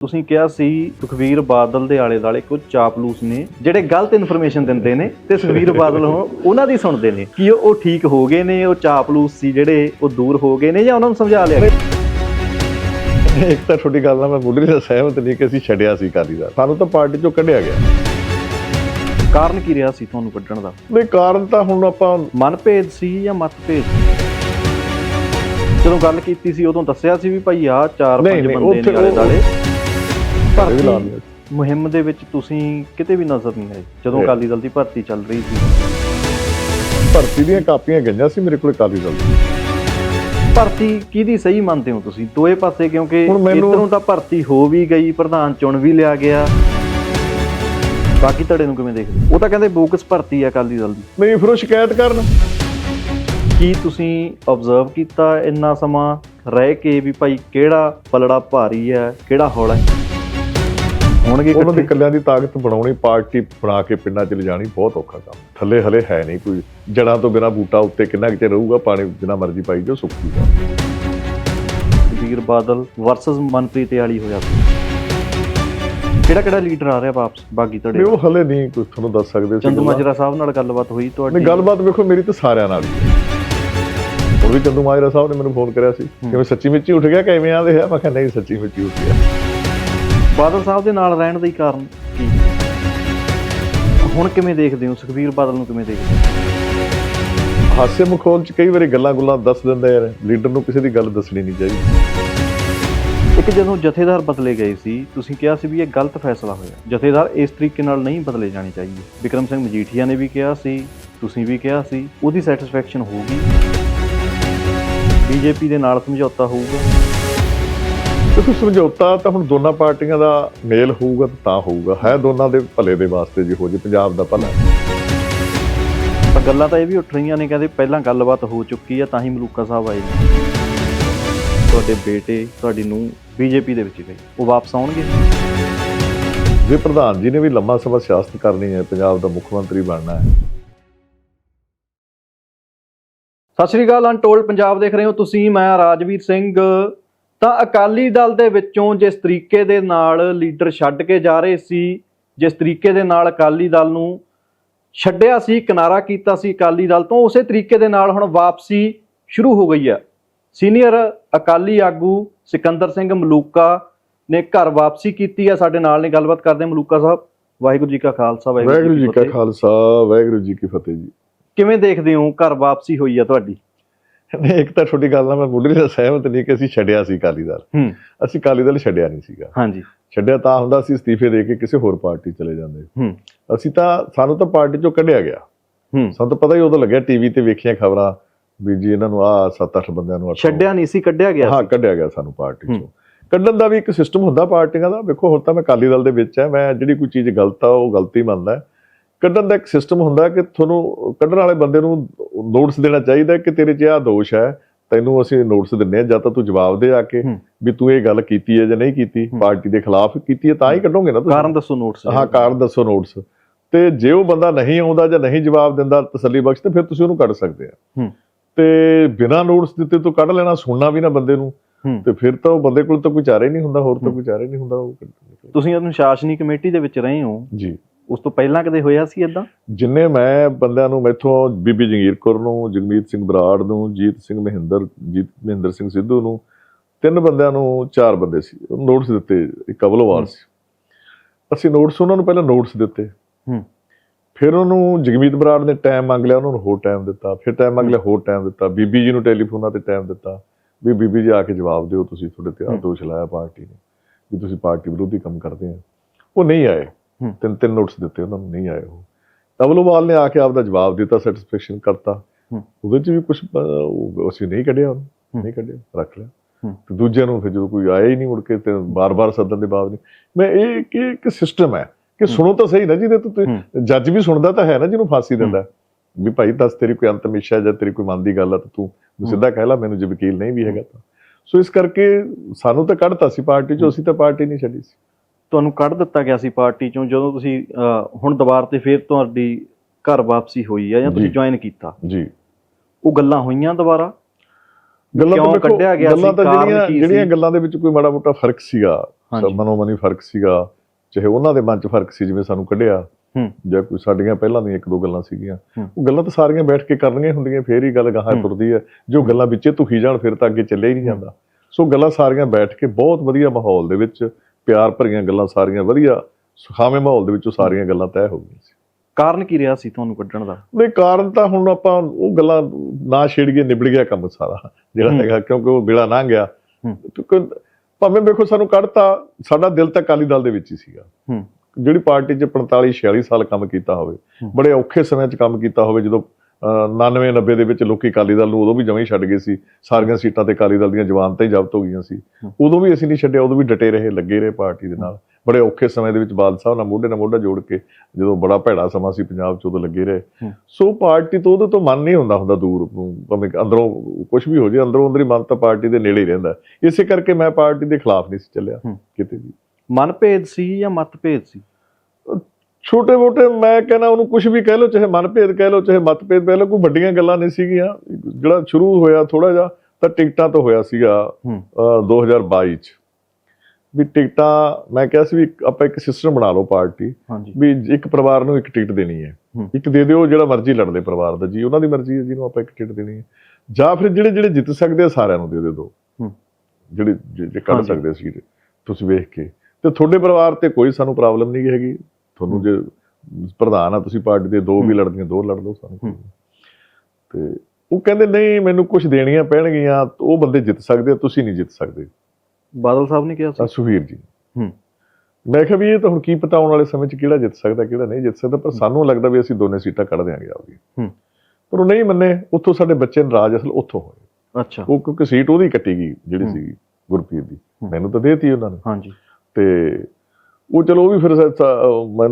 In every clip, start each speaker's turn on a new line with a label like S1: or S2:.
S1: ਤੁਸੀਂ ਕਿਹਾ ਸੀ ਸੁਖਵੀਰ ਬਾਦਲ ਦੇ ਆਲੇ ਦਾਲੇ ਕੁਝ ਚਾਪਲੂਸ ਨੇ ਜਿਹੜੇ ਗਲਤ ਇਨਫੋਰਮੇਸ਼ਨ ਦਿੰਦੇ ਨੇ ਤੇ ਸੁਖਵੀਰ ਬਾਦਲ ਉਹਨਾਂ ਦੀ ਸੁਣਦੇ ਨੇ ਕੀ ਉਹ ਠੀਕ ਹੋ ਗਏ ਨੇ ਉਹ ਚਾਪਲੂਸ ਸੀ ਜਿਹੜੇ ਉਹ ਦੂਰ ਹੋ ਗਏ ਨੇ ਜਾਂ ਉਹਨਾਂ ਨੂੰ ਸਮਝਾ ਲਿਆ?
S2: ਇੱਕ ਤਾਂ ਛੋਟੀ ਗੱਲ ਨਾਲ ਮੈਂ ਪੂਰੀ ਤਰ੍ਹਾਂ ਸਹਿਮਤ ਨਹੀਂ ਕਿ ਅਸੀਂ ਛੱਡਿਆ ਸੀ ਅਕਾਲੀ ਦਲ ਸਾਨੂੰ ਤਾਂ ਪਾਰਟੀ ਚੋਂ ਕੱਢਿਆ ਗਿਆ
S1: ਕਾਰਨ ਕੀ ਰਿਹਾ ਸੀ ਤੁਹਾਨੂੰ ਕੱਢਣ ਦਾ
S2: ਵੀ ਕਾਰਨ ਤਾਂ ਹੁਣ ਆਪਾਂ
S1: ਮਨਭੇਦ ਸੀ ਜਾਂ ਮਤਭੇਦ ਸੀ? ਜਦੋਂ ਗੱਲ ਕੀਤੀ ਸੀ ਉਦੋਂ ਦੱਸਿਆ ਸੀ ਵੀ ਭਾਈ ਆ ਚਾਰ
S2: ਨਹੀਂ,
S1: ਪੰਜ
S2: ਨਹੀਂ,
S1: ਬੰਦੇ ਨੇ ਆਲੇ ਦਾਲੇ
S2: ਲਾ ਲਿਆ
S1: ਮੁਹਿੰਮ ਦੇ ਵਿੱਚ ਤੁਸੀਂ ਕਿਤੇ ਵੀ ਨਜ਼ਰ ਨਹੀਂ ਆਏ ਜਦੋਂ। ਅਕਾਲੀ ਦਲ ਦੀ ਭਰਤੀ ਚੱਲ ਰਹੀ ਸੀ।
S2: ਭਰਤੀ ਦੀਆਂ ਕਾਪੀਆਂ ਗਈਆਂ ਸੀ ਮੇਰੇ ਕੋਲ ਅਕਾਲੀ ਦਲ ਦੀ
S1: ਭਰਤੀ ਕਿਹਦੀ ਸਹੀ ਮੰਨਦੇ ਹੋ ਤੁਸੀਂ? ਦੋਏ ਪਾਸੇ ਕਿਉਂਕਿ ਇੱਧਰੋਂ ਤਾਂ ਭਰਤੀ ਹੋ ਵੀ ਗਈ ਪ੍ਰਧਾਨ ਚੁਣ ਵੀ ਲਿਆ ਗਿਆ। ਬਾਕੀ ਧੜੇ ਨੂੰ ਕਿਵੇਂ ਦੇਖਦੇ? ਉਹ ਤਾਂ ਕਹਿੰਦੇ ਬੋਕਸ ਭਰਤੀ ਆ ਅਕਾਲੀ ਦਲ ਦੀ।
S2: ਨਹੀਂ ਫਿਰ ਉਹ ਸ਼ਿਕਾਇਤ ਕਰਨ।
S1: ਕੀ ਤੁਸੀਂ ਆਬਜ਼ਰਵ ਕੀਤਾ ਇੰਨਾ ਸਮਾਂ? ਰਹਿ ਕੇ ਵੀ ਭਾਈ ਕਿਹੜਾ ਪਲੜਾ ਭਾਰੀ ਹੈ ਕਿਹੜਾ ਹੌਲਾ ਹੈ? ਹੋਣਗੇ
S2: ਉਹਨਾਂ ਦੀ ਇਕੱਲਿਆਂ ਦੀ ਤਾਕਤ ਬਣਾਉਣੀ ਪਾਰਟੀ ਬਣਾ ਕੇ ਪਿੰਡਾਂ 'ਚ ਲਿਜਾਣੀ ਬਹੁਤ ਔਖਾ ਕੰਮ। ਥੱਲੇ ਹਲੇ ਹੈ ਨਹੀਂ ਕੋਈ। ਜੜਾਂ ਤੋਂ ਬਿਨਾ ਬੂਟਾ ਉੱਤੇ ਕਿੰਨਾ ਕਿਤੇ ਰਹੂਗਾ? ਪਾਣੀ ਜਿੰਨਾ ਮਰਜ਼ੀ ਪਾਈ ਜਾਓ ਸੁੱਕ ਜੂਗਾ।
S1: ਵੀਰ ਬਾਦਲ ਵਰਸਸ ਮਨਪ੍ਰੀਤ ਵਾਲੀ ਹੋਇਆ ਕਿਹੜਾ ਕਿਹੜਾ ਲੀਡਰ ਆ ਰਿਹਾ ਵਾਪਸ? ਬਾਗੀ ਧੜੇ
S2: ਨਹੀਂ ਉਹ ਹਲੇ ਨਹੀਂ ਕੁਝ ਤੁਹਾਨੂੰ ਦੱਸ ਸਕਦੇ ਸੀ
S1: ਚੰਦੂ। ਮਾਜਰਾ ਸਾਹਿਬ ਨਾਲ ਗੱਲਬਾਤ ਹੋਈ
S2: ਨਹੀਂ
S1: ਤੁਹਾਡੀ
S2: ਗੱਲਬਾਤ ਵੇਖੋ ਮੇਰੀ ਤਾਂ ਸਾਰਿਆਂ ਨਾਲ ਹੀ ਹੈ। ਹੁਣ ਵੀ ਚੰਦੂ ਮਾਜਰਾ ਸਾਹਿਬ ਨੇ ਮੈਨੂੰ ਫੋਨ ਕਰਿਆ ਸੀ। ਕਿਵੇਂ ਸੱਚੀ ਮੁੱਚੀ ਉੱਠ ਗਿਆ ਕਿਵੇਂ ਆਂਦੇ ਆ ਮੈਂ ਕਿਹਾ ਨਹੀਂ ਸੱਚੀ ਮੁੱਚੀ ਉੱਠ ਗਿਆ।
S1: ਬਾਦਲ ਸਾਹਿਬ ਦੇ ਨਾਲ ਰਹਿਣ ਦਾ ਹੀ ਕਾਰਨ ਕੀ? ਹੁਣ ਕਿਵੇਂ ਦੇਖਦੇ ਹੋ? ਸੁਖਵੀਰ ਬਾਦਲ ਨੂੰ ਕਿਵੇਂ ਦੇਖਦੇ ਹੋ?
S2: ਹਾਸੇ ਮਖੌਲ ਚ ਕਈ ਵਾਰੀ ਗੱਲਾਂ ਗੁੱਲਾਂ ਦੱਸ ਦਿੰਦੇ ਯਾਰ। ਲੀਡਰ ਨੂੰ ਕਿਸੇ ਦੀ ਗੱਲ ਦੱਸਣੀ ਨਹੀਂ ਚਾਹੀਦੀ।
S1: ਇੱਕ ਜਦੋਂ ਜਥੇਦਾਰ ਬਦਲੇ ਗਏ ਸੀ ਤੁਸੀਂ ਕਿਹਾ ਸੀ ਵੀ ਇਹ ਗਲਤ ਫੈਸਲਾ ਹੋਇਆ। ਜਥੇਦਾਰ ਇਸ ਤਰੀਕੇ ਨਾਲ ਨਹੀਂ ਬਦਲੇ ਜਾਣੇ ਚਾਹੀਦੇ। ਵਿਕਰਮ ਸਿੰਘ ਮਜੀਠੀਆ ਨੇ ਵੀ ਕਿਹਾ ਸੀ ਤੁਸੀਂ ਵੀ ਕਿਹਾ ਸੀ ਉਹਦੀ ਸੈਟੀਸਫੈਕਸ਼ਨ ਹੋਊਗੀ। ਬੀਜੇਪੀ ਦੇ ਨਾਲ ਸਮਝੌਤਾ ਹੋਊਗਾ।
S2: ਕਿਉਂਕਿ ਸਮਝੌਤਾ ਤਾਂ ਹੁਣ ਦੋਨਾਂ ਪਾਰਟੀਆਂ ਦਾ ਮੇਲ ਹੋਊਗਾ ਤਾਂ ਤਾਂ ਹੋਊਗਾ। ਹੈ ਦੋਨਾਂ ਦੇ ਭਲੇ ਦੇ ਵਾਸਤੇ ਜੇ ਹੋ ਜੇ ਪੰਜਾਬ ਦਾ ਭਲਾ
S1: ਪਰ ਗੱਲਾਂ ਤਾਂ ਇਹ ਵੀ ਉੱਠ ਰਹੀਆਂ ਨੇ ਕਹਿੰਦੇ ਪਹਿਲਾਂ ਗੱਲਬਾਤ ਹੋ ਚੁੱਕੀ ਆ ਤਾਂ ਹੀ ਮਲੂਕਾ ਸਾਹਿਬ ਆਏ ਨੇ। ਤੁਹਾਡੇ ਬੇਟੇ ਤੁਹਾਡੀ ਨੂੰ ਬੀਜੇਪੀ ਦੇ ਵਿੱਚ ਗਏ। ਉਹ ਵਾਪਸ ਆਉਣਗੇ?
S2: ਜੇ ਪ੍ਰਧਾਨ ਜੀ ਨੇ ਵੀ ਲੰਮਾ ਸਮਾਂ ਸਿਆਸਤ ਕਰਨੀ ਹੈ ਪੰਜਾਬ ਦਾ ਮੁੱਖ ਮੰਤਰੀ ਬਣਨਾ ਹੈ।
S1: ਸਤਿ ਸ਼੍ਰੀ ਅਕਾਲ ਅਨਟੋਲਡ ਪੰਜਾਬ ਦੇਖ ਰਹੇ ਹੋ ਤੁਸੀਂ। ਮੈਂ ਰਾਜਵੀਰ ਸਿੰਘ। ਤਾਂ ਅਕਾਲੀ ਦਲ ਦੇ ਵਿੱਚੋਂ ਜਿਸ ਤਰੀਕੇ ਦੇ ਨਾਲ ਲੀਡਰ ਛੱਡ ਕੇ ਜਾ ਰਹੇ ਸੀ ਜਿਸ ਤਰੀਕੇ ਦੇ ਨਾਲ ਅਕਾਲੀ ਦਲ ਨੂੰ ਛੱਡਿਆ ਸੀ ਕਿਨਾਰਾ ਕੀਤਾ ਸੀ ਅਕਾਲੀ ਦਲ ਤੋਂ ਉਸੇ ਤਰੀਕੇ ਦੇ ਨਾਲ ਹੁਣ ਵਾਪਸੀ ਸ਼ੁਰੂ ਹੋ ਗਈ ਹੈ। ਸੀਨੀਅਰ ਅਕਾਲੀ ਆਗੂ ਸਿਕੰਦਰ ਸਿੰਘ ਮਲੂਕਾ ਨੇ ਘਰ ਵਾਪਸੀ ਕੀਤੀ ਹੈ। ਸਾਡੇ ਨਾਲ ਨੇ ਗੱਲਬਾਤ ਕਰਦੇ ਮਲੂਕਾ ਸਾਹਿਬ। ਵਾਹਿਗੁਰੂ ਜੀ ਕਾ ਖਾਲਸਾ
S2: ਵਾਹਿਗੁਰੂ ਜੀ
S1: ਕੀ
S2: ਕਾ
S1: ਫਤਿਹ।
S2: ਖਾਲਸਾ ਵਾਹਿਗੁਰੂ ਜੀ ਕੀ ਫਤਿਹ ਜੀ।
S1: ਕਿਵੇਂ ਦੇਖਦੇ ਹੋ ਘਰ ਵਾਪਸੀ ਹੋਈ ਹੈ ਤੁਹਾਡੀ?
S2: ਨਹੀਂ ਇੱਕ ਤਾਂ ਛੋਟੀ ਗੱਲ ਨਾਲ ਮੈਂ ਮੁੱਢਲੀ ਤਾਂ ਸਹਿਮਤ ਨਹੀਂ ਕਿ ਅਸੀਂ ਛੱਡਿਆ ਸੀ ਅਕਾਲੀ ਦਲ।
S1: ਹੂੰ।
S2: ਅਸੀਂ ਅਕਾਲੀ ਦਲ ਛੱਡਿਆ ਨਹੀਂ ਸੀਗਾ।
S1: ਹਾਂਜੀ।
S2: ਛੱਡਿਆ ਤਾਂ ਹੁੰਦਾ ਸੀ ਅਸਤੀਫੇ ਦੇ ਕੇ ਕਿਸੇ ਹੋਰ ਪਾਰਟੀ ਚਲੇ ਜਾਂਦੇ।
S1: ਹੂੰ।
S2: ਅਸੀਂ ਤਾਂ ਸਾਨੂੰ ਤਾਂ ਪਾਰਟੀ ਚੋਂ ਕੱਢਿਆ ਗਿਆ।
S1: ਹੂੰ।
S2: ਸਾਨੂੰ ਤਾਂ ਪਤਾ ਹੀ ਉਦੋਂ ਲੱਗਿਆ ਟੀਵੀ ਤੇ ਵੇਖੀਆਂ ਖਬਰਾਂ ਵੀ ਜੀ ਇਹਨਾਂ ਨੂੰ ਆ 7-8 ਬੰਦਿਆਂ ਨੂੰ
S1: ਛੱਡਿਆ ਨਹੀਂ ਸੀ ਕੱਢਿਆ ਗਿਆ
S2: ਹਾਂ ਕੱਢਿਆ ਗਿਆ ਸਾਨੂੰ ਪਾਰਟੀ। ਚੋਂ। ਕੱਢਣ ਦਾ ਵੀ ਇੱਕ ਸਿਸਟਮ ਹੁੰਦਾ ਪਾਰਟੀਆਂ ਦਾ। ਵੇਖੋ ਹੁਣ ਤਾਂ ਮੈਂ ਅਕਾਲੀ ਦਲ ਦੇ ਵਿੱਚ ਹੈ ਮੈਂ ਜਿਹੜੀ ਕੋਈ ਚੀਜ਼ ਗਲਤ ਆ ਉਹ ਗਲਤੀ ਮੰਨਦਾ। ਕੱਢਣ ਦਾ ਇੱਕ ਸਿਸਟਮ ਹੁੰਦਾ ਕਿ ਤੁਹਾਨੂੰ ਕੱਢਣ ਵਾਲੇ ਬੰਦੇ ਨੂੰ ਨੋਟਿਸ ਦੇਣਾ ਚਾਹੀਦਾ ਕਿ ਤੇਰੇ 'ਚ ਆਹ ਦੋਸ਼ ਹੈ ਤੈਨੂੰ ਅਸੀਂ ਨੋਟਿਸ ਦਿੰਨੇ ਆ ਜਾਂ ਤਾਂ ਤੂੰ ਜਵਾਬ ਦੇ ਆ ਕੇ। ਵੀ ਤੂੰ ਇਹ ਗੱਲ ਕੀਤੀ ਹੈ ਜਾਂ ਨਹੀਂ ਕੀਤੀ। ਪਾਰਟੀ ਦੇ ਖਿਲਾਫ ਕੀਤੀ ਹੈ ਤਾਂ ਹੀ ਕੱਢੋਗੇ ਨਾ ਤੁਸੀਂ?
S1: ਕਾਰਨ ਦੱਸੋ ਨੋਟਸ
S2: ਹਾਂ ਕਾਰਨ ਦੱਸੋ ਨੋਟਿਸ ਤੇ ਜੇ ਉਹ ਬੰਦਾ ਨਹੀਂ ਆਉਂਦਾ ਜਾਂ ਨਹੀਂ ਜਵਾਬ ਦਿੰਦਾ ਤਸੱਲੀ ਬਖਸ਼ ਤੇ ਫਿਰ ਤੁਸੀਂ ਉਹਨੂੰ ਕੱਢ ਸਕਦੇ ਆ। ਤੇ ਬਿਨਾਂ ਨੋਟਿਸ ਦਿੱਤੇ ਤੋਂ ਕੱਢ ਲੈਣਾ ਸੁਣਨਾ ਵੀ ਨਾ ਬੰਦੇ ਨੂੰ। ਤੇ ਫਿਰ ਤਾਂ ਉਹ ਬੰਦੇ ਕੋਲ ਤਾਂ ਕੋਈ ਚਾਰਾ ਹੀ ਨਹੀਂ ਹੁੰਦਾ ਹੋਰ ਤਾਂ ਕੋਈ ਚਾਰਾ ਹੀ ਨਹੀਂ ਹੁੰਦਾ ਉਹ
S1: ਤੁਸੀਂ ਅਨੁਸ਼ਾਸਨੀ ਕਮੇਟੀ ਦੇ ਵਿੱਚ ਰਹੇ ਹੋ।
S2: ਜੀ।
S1: ਉਸ ਤੋਂ ਪਹਿਲਾਂ ਕਦੇ ਹੋਇਆ ਸੀ ਇਦਾਂ
S2: ਜਿੰਨੇ ਮੈਂ ਬੰਦਿਆਂ ਨੂੰ ਮੈਥੋਂ ਬੀਬੀ ਜੰਗੀਰ ਕੌਰ ਨੂੰ ਜਗਮੀਤ ਸਿੰਘ ਬਰਾੜ ਨੂੰ ਜੀਤ ਸਿੰਘ ਮਹਿੰਦਰ ਜੀਤ ਮਹਿੰਦਰ ਸਿੰਘ ਸਿੱਧੂ ਨੂੰ ਤਿੰਨ ਬੰਦਿਆਂ ਨੂੰ ਚਾਰ ਬੰਦੇ ਸੀ। ਨੋਟਿਸ ਦਿੱਤੇ ਇੱਕ ਅਵਲੋਵਾਰ ਸੀ। ਅਸੀਂ ਨੋਟਿਸ ਉਹਨਾਂ ਨੂੰ ਪਹਿਲਾਂ ਨੋਟਿਸ ਦਿੱਤੇ।
S1: ਹੂੰ।
S2: ਫਿਰ ਉਹਨੂੰ ਜਗਮੀਤ ਬਰਾੜ ਨੇ ਟਾਈਮ ਮੰਗ ਲਿਆ ਉਹਨਾਂ ਨੂੰ ਹੋਰ ਟਾਈਮ ਦਿੱਤਾ। ਫਿਰ ਟਾਈਮ ਮੰਗ ਲਿਆ ਹੋਰ ਟਾਈਮ ਦਿੱਤਾ। ਬੀਬੀ ਜੀ ਨੂੰ ਟੈਲੀਫੋਨਾਂ ਤੇ ਟਾਈਮ ਦਿੱਤਾ। ਵੀ ਬੀਬੀ ਜੀ ਆ ਕੇ ਜਵਾਬ ਦਿਓ ਤੁਸੀਂ ਤੁਹਾਡੇ ਤੇ ਆ। ਦੋਸ਼ ਲਾਇਆ ਪਾਰਟੀ ਨੇ ਵੀ ਤੁਸੀਂ ਪਾਰਟੀ ਵਿਰੋਧੀ ਕੰਮ ਕਰਦੇ ਆ। ਉਹ ਨਹੀਂ ਆਏ। ਤਿੰਨ ਤਿੰਨ ਨੋਟਿਸ ਦਿੱਤੇ ਉਹਨਾਂ ਨੂੰ ਨਹੀਂ ਆਏ ਉਹ। ਤਬਲੋਵਾਲ ਨੇ ਆ ਕੇ ਆਪਦਾ ਜਵਾਬ ਦਿੱਤਾ ਸੈਟੀਸਫੈਕਸ਼ਨ ਕਰਤਾ। ਉਹਦੇ ਚ ਵੀ ਕੁਝ ਅਸੀਂ ਨਹੀਂ ਕੱਢਿਆ। ਨਹੀਂ ਕੱਢਿਆ ਰੱਖ ਲਿਆ। ਤੇ ਦੂਜਿਆਂ ਨੂੰ ਫਿਰ ਜਦੋਂ ਕੋਈ ਆਇਆ ਹੀ ਨਹੀਂ ਮੁੜ ਕੇ ਤੇ ਬਾਰ-ਬਾਰ ਸੱਦਣ ਦੇ ਬਾਵਜੂਦ ਮੈਂ ਇਹ ਕਿ ਇੱਕ ਸਿਸਟਮ ਹੈ ਕਿ ਸੁਣੋ ਤਾਂ ਸਹੀ ਨਾ ਜਿਹਦੇ ਤੋਂ ਜੱਜ ਵੀ ਸੁਣਦਾ ਤਾਂ ਹੈ ਨਾ ਜਿਹਨੂੰ ਫਾਂਸੀ ਦਿੰਦਾ। ਵੀ ਭਾਈ ਦੱਸ ਤੇਰੀ ਕੋਈ ਅੰਤਮ ਇੱਛਾ ਜਾਂ ਤੇਰੀ ਕੋਈ ਮਨ ਦੀ ਗੱਲ ਆ ਤੂੰ ਤੂੰ ਸਿੱਧਾ ਕਹਿ ਲੈ ਮੈਨੂੰ ਜੇ ਵਕੀਲ ਨਹੀਂ ਵੀ ਹੈਗਾ ਤਾਂ। ਸੋ ਇਸ ਕਰਕੇ ਸਾਨੂੰ ਤਾਂ ਕੱਢਤਾ ਸੀ ਪਾਰਟੀ ਚੋਂ ਅਸੀਂ ਤਾਂ ਪਾਰਟੀ ਨਹੀਂ ਛੱਡੀ ਸੀ।
S1: ਤੁਹਾਨੂੰ ਕੱਢ ਦਿੱਤਾ ਗਿਆ ਸੀ ਪਾਰਟੀ ਚੋਂ ਜਦੋਂ ਤੁਸੀਂ ਹੁਣ ਦੁਬਾਰ ਤੇ ਫੇਰ ਤੁਹਾਡੀ ਘਰ ਵਾਪਸੀ ਹੋਈ ਹੈ ਜਾਂ ਤੁਸੀਂ। ਜੁਆਇਨ ਕੀਤਾ
S2: ਜੀ
S1: ਉਹ ਗੱਲਾਂ ਹੋਈਆਂ ਦੁਬਾਰਾ
S2: ਗੱਲਾਂ ਤਾਂ
S1: ਕੱਢਿਆ ਗਿਆ
S2: ਗੱਲਾਂ
S1: ਸੀ?
S2: ਜਿਹੜੀਆਂ ਜਿਹੜੀਆਂ? ਗੱਲਾਂ ਦੇ ਵਿੱਚ ਕੋਈ ਮਾੜਾ ਮੋਟਾ ਫ਼ਰਕ ਸੀਗਾ
S1: ਹਾਂਜੀ
S2: ਮਨੋਮਨੀ ਫ਼ਰਕ ਸੀਗਾ ਚਾਹੇ ਉਹਨਾਂ ਦੇ ਮਨ 'ਚ ਫ਼ਰਕ ਸੀ ਜਿਵੇਂ ਸਾਨੂੰ ਕੱਢਿਆ
S1: ਹੂੰ
S2: ਜਾਂ ਕੋਈ ਸਾਡੀਆਂ ਪਹਿਲਾਂ ਦੀਆਂ ਇੱਕ ਦੋ ਗੱਲਾਂ ਸੀਗੀਆਂ। ਉਹ ਗੱਲਾਂ ਤਾਂ ਸਾਰੀਆਂ ਬੈਠ ਕੇ ਕਰਨੀਆਂ ਹੁੰਦੀਆਂ ਫੇਰ ਹੀ ਗੱਲ ਗਾਹਾਂ। ਤੁਰਦੀ ਹੈ ਜੋ ਗੱਲਾਂ ਵਿੱਚੇ ਧੁਖੀ ਜਾਣ ਫਿਰ ਤਾਂ ਅੱਗੇ ਚੱਲਿਆ ਹੀ ਨਹੀਂ ਜਾਂਦਾ ਸੋ ਗੱਲਾਂ ਸਾਰੀਆਂ ਬੈਠ ਕੇ ਬਹੁਤ ਵਧੀਆ ਮਾਹੌਲ ਦੇ ਵਿੱਚ ਪਿਆਰ ਭਰੀਆਂ ਗੱਲਾਂ ਸਾਰੀਆਂ ਵਧੀਆ ਸੁਖਾਵੇਂ ਮਾਹੌਲ ਦੇ ਵਿੱਚ ਸਾਰੀਆਂ ਗੱਲਾਂ ਤੈਅ ਹੋ ਗਈਆਂ ਸੀ।
S1: ਕਾਰਨ ਕੀ ਰਿਹਾ ਸੀ ਤੁਹਾਨੂੰ ਕੱਢਣ ਦਾ?
S2: ਨਹੀਂ ਕਾਰਨ ਤਾਂ ਹੁਣ ਆਪਾਂ ਉਹ ਗੱਲਾਂ ਨਾ ਛੇੜੀਏ ਨਿਬੜ ਗਿਆ ਕੰਮ ਸਾਰਾ ਜਿਹੜਾ। ਹੈਗਾ ਕਿਉਂਕਿ ਉਹ ਵੇਲਾ ਲੰਘ ਗਿਆ। ਭਾਵੇਂ ਵੇਖੋ ਸਾਨੂੰ ਕੱਢਤਾ ਸਾਡਾ ਦਿਲ ਤਾਂ ਅਕਾਲੀ ਦਲ ਦੇ ਵਿੱਚ ਹੀ ਸੀਗਾ। ਜਿਹੜੀ ਪਾਰਟੀ 'ਚ 45 46 ਸਾਲ ਕੰਮ ਕੀਤਾ ਹੋਵੇ। ਬੜੇ ਔਖੇ ਸਮੇਂ 'ਚ ਕੰਮ ਕੀਤਾ ਹੋਵੇ ਜਦੋਂ 99 90 ਦੇ ਵਿੱਚ ਲੋਕੀ ਅਕਾਲੀ ਦਲ ਨੂੰ ਉਦੋਂ ਵੀ ਜਮਾਂ ਹੀ ਛੱਡ ਗਏ ਸੀ। ਸਾਰੀਆਂ ਸੀਟਾਂ ਤੇ ਅਕਾਲੀ ਦਲ ਦੀਆਂ ਜਵਾਨਤਾਂ ਹੀ ਜ਼ਬਤ ਹੋ ਗਈਆਂ ਸੀ। ਉਦੋਂ ਵੀ ਅਸੀਂ ਨਹੀਂ ਛੱਡਿਆ ਉਦੋਂ ਵੀ ਡਟੇ ਰਹੇ ਲੱਗੇ ਰਹੇ ਪਾਰਟੀ ਦੇ ਨਾਲ। ਬੜੇ ਔਖੇ ਸਮੇਂ ਦੇ ਵਿੱਚ ਬਾਦਲ ਸਾਹਿਬ ਨਾਲ ਮੋਢੇ ਨਾਲ ਮੋਢਾ ਜੋੜ ਕੇ ਜਦੋਂ ਬੜਾ ਭੈੜਾ ਸਮਾਂ ਸੀ ਪੰਜਾਬ 'ਚ ਉਦੋਂ ਲੱਗੇ ਰਹੇ। ਸੋ ਪਾਰਟੀ ਤੋਂ ਉਹਦੇ ਤੋਂ ਮਨ ਨਹੀਂ ਹੁੰਦਾ ਹੁੰਦਾ ਦੂਰ ਭਾਵੇਂ ਅੰਦਰੋਂ ਕੁਝ ਵੀ ਹੋ ਜੇ ਅੰਦਰੋਂ ਅੰਦਰ ਹੀ ਮਨ ਤਾਂ ਪਾਰਟੀ ਦੇ ਨੇੜੇ ਹੀ ਰਹਿੰਦਾ। ਇਸੇ ਕਰਕੇ ਮੈਂ ਪਾਰਟੀ ਦੇ ਖਿਲਾਫ ਨਹੀਂ ਸੀ ਚੱਲਿਆ। ਕਿਤੇ ਵੀ।
S1: ਮਨਭੇਦ ਸੀ ਜਾਂ ਮਤਭੇਦ ਸੀ?
S2: ਛੋਟੇ ਮੋਟੇ ਮੈਂ ਕਹਿੰਦਾ ਉਹਨੂੰ ਕੁਝ ਵੀ ਕਹਿ ਲਓ ਚਾਹੇ ਮਨਭੇਦ ਕਹਿ ਲਓ ਚਾਹੇ ਮਤਭੇਦ ਕਹਿ ਲਓ ਕੋਈ ਵੱਡੀਆਂ ਗੱਲਾਂ ਨਹੀਂ ਸੀਗੀਆਂ। ਜਿਹੜਾ ਸ਼ੁਰੂ ਹੋਇਆ ਥੋੜਾ ਜਿਹਾ ਤਾਂ ਟਿਕਟਾਂ ਤੋਂ ਹੋਇਆ ਸੀਗਾ
S1: ਹੂੰ।
S2: ਅਹ 2022 ਚ। ਵੀ ਟਿਕਟਾਂ ਮੈਂ ਕਿਹਾ ਸੀ ਵੀ ਆਪਾਂ ਇੱਕ ਸਿਸਟਮ ਬਣਾ ਲਓ ਪਾਰਟੀ। ਵੀ ਇੱਕ ਪਰਿਵਾਰ ਨੂੰ ਇੱਕ ਟਿਕਟ ਦੇਣੀ ਹੈ। ਇੱਕ ਦੇ ਦਿਓ ਜਿਹੜਾ ਮਰਜ਼ੀ ਲੜਦੇ ਪਰਿਵਾਰ ਦਾ ਜੀ ਉਹਨਾਂ ਦੀ ਮਰਜ਼ੀ ਹੈ ਜਿਹਨੂੰ ਆਪਾਂ ਇੱਕ ਟਿਕਟ ਦੇਣੀ ਹੈ। ਜਾਂ ਫਿਰ ਜਿਹੜੇ ਜਿਹੜੇ ਜਿੱਤ ਸਕਦੇ ਆ ਸਾਰਿਆਂ ਨੂੰ ਦੇ ਦੇ ਦਿਓ
S1: ਹੂੰ।
S2: ਜਿਹੜੇ ਜੇ ਕੱਢ। ਸਕਦੇ ਸੀ ਤੁਸੀਂ ਵੇਖ ਕੇ। ਤੇ ਤੁਹਾਡੇ ਪਰਿਵਾਰ ਤੇ ਕੋਈ ਸਾਨੂੰ ਪ੍ਰੋਬਲਮ ਨਹੀਂ ਹੈਗੀ। ਤੁਹਾਨੂੰ ਜੇ ਪ੍ਰਧਾਨ ਆ ਤੁਸੀਂ ਪਾਰਟੀ ਦੇ ਦੋ ਵੀ। ਲੜਦੀਆਂ ਦੋ ਲੜ ਲਓ ਸਾਨੂੰ। ਤੇ ਉਹ ਕਹਿੰਦੇ ਨਹੀਂ ਮੈਨੂੰ ਕੁਝ ਦੇਣੀਆਂ ਪੈਣਗੀਆਂ ਉਹ ਬੰਦੇ ਜਿੱਤ ਸਕਦੇ ਆ ਤੁਸੀਂ ਨਹੀਂ ਜਿੱਤ ਸਕਦੇ।
S1: ਬਾਦਲ ਸਾਹਿਬ ਨੇ ਕਿਹਾ ਸੀ?
S2: ਸੁਖਵੀਰ ਜੀ।
S1: ਹੂੰ।
S2: ਮੈਂ ਕਿਹਾ ਵੀ ਇਹ ਤਾਂ ਹੁਣ ਕੀ ਪਤਾ ਆਉਣ ਵਾਲੇ ਸਮੇਂ 'ਚ ਕਿਹੜਾ ਜਿੱਤ ਸਕਦਾ ਕਿਹੜਾ ਨਹੀਂ ਜਿੱਤ ਸਕਦਾ ਪਰ ਸਾਨੂੰ ਲੱਗਦਾ ਵੀ ਅਸੀਂ ਦੋਨੇ ਸੀਟਾਂ ਕੱਢ ਦਿਆਂਗੇ ਆਪਦੀ।
S1: ਹੂੰ।
S2: ਪਰ ਉਹ ਨਹੀਂ ਮੰਨੇ ਉੱਥੋਂ ਸਾਡੇ ਬੱਚੇ ਨਾਰਾਜ਼ ਅਸਲ ਉੱਥੋਂ ਹੋਏ।
S1: ਅੱਛਾ।
S2: ਉਹ ਕਿਉਂਕਿ ਸੀਟ ਉਹਦੀ ਕੱਟੀ ਗਈ ਜਿਹੜੀ। ਸੀ ਗੁਰਪ੍ਰੀਤ ਦੀ। ਮੈਨੂੰ ਤਾਂ ਦੇਤੀ ਉਹਨਾਂ ਨੇ।
S1: ਹਾਂਜੀ।
S2: ਤੇ ਉਹ ਚਲੋ ਉਹ ਵੀ ਫਿਰ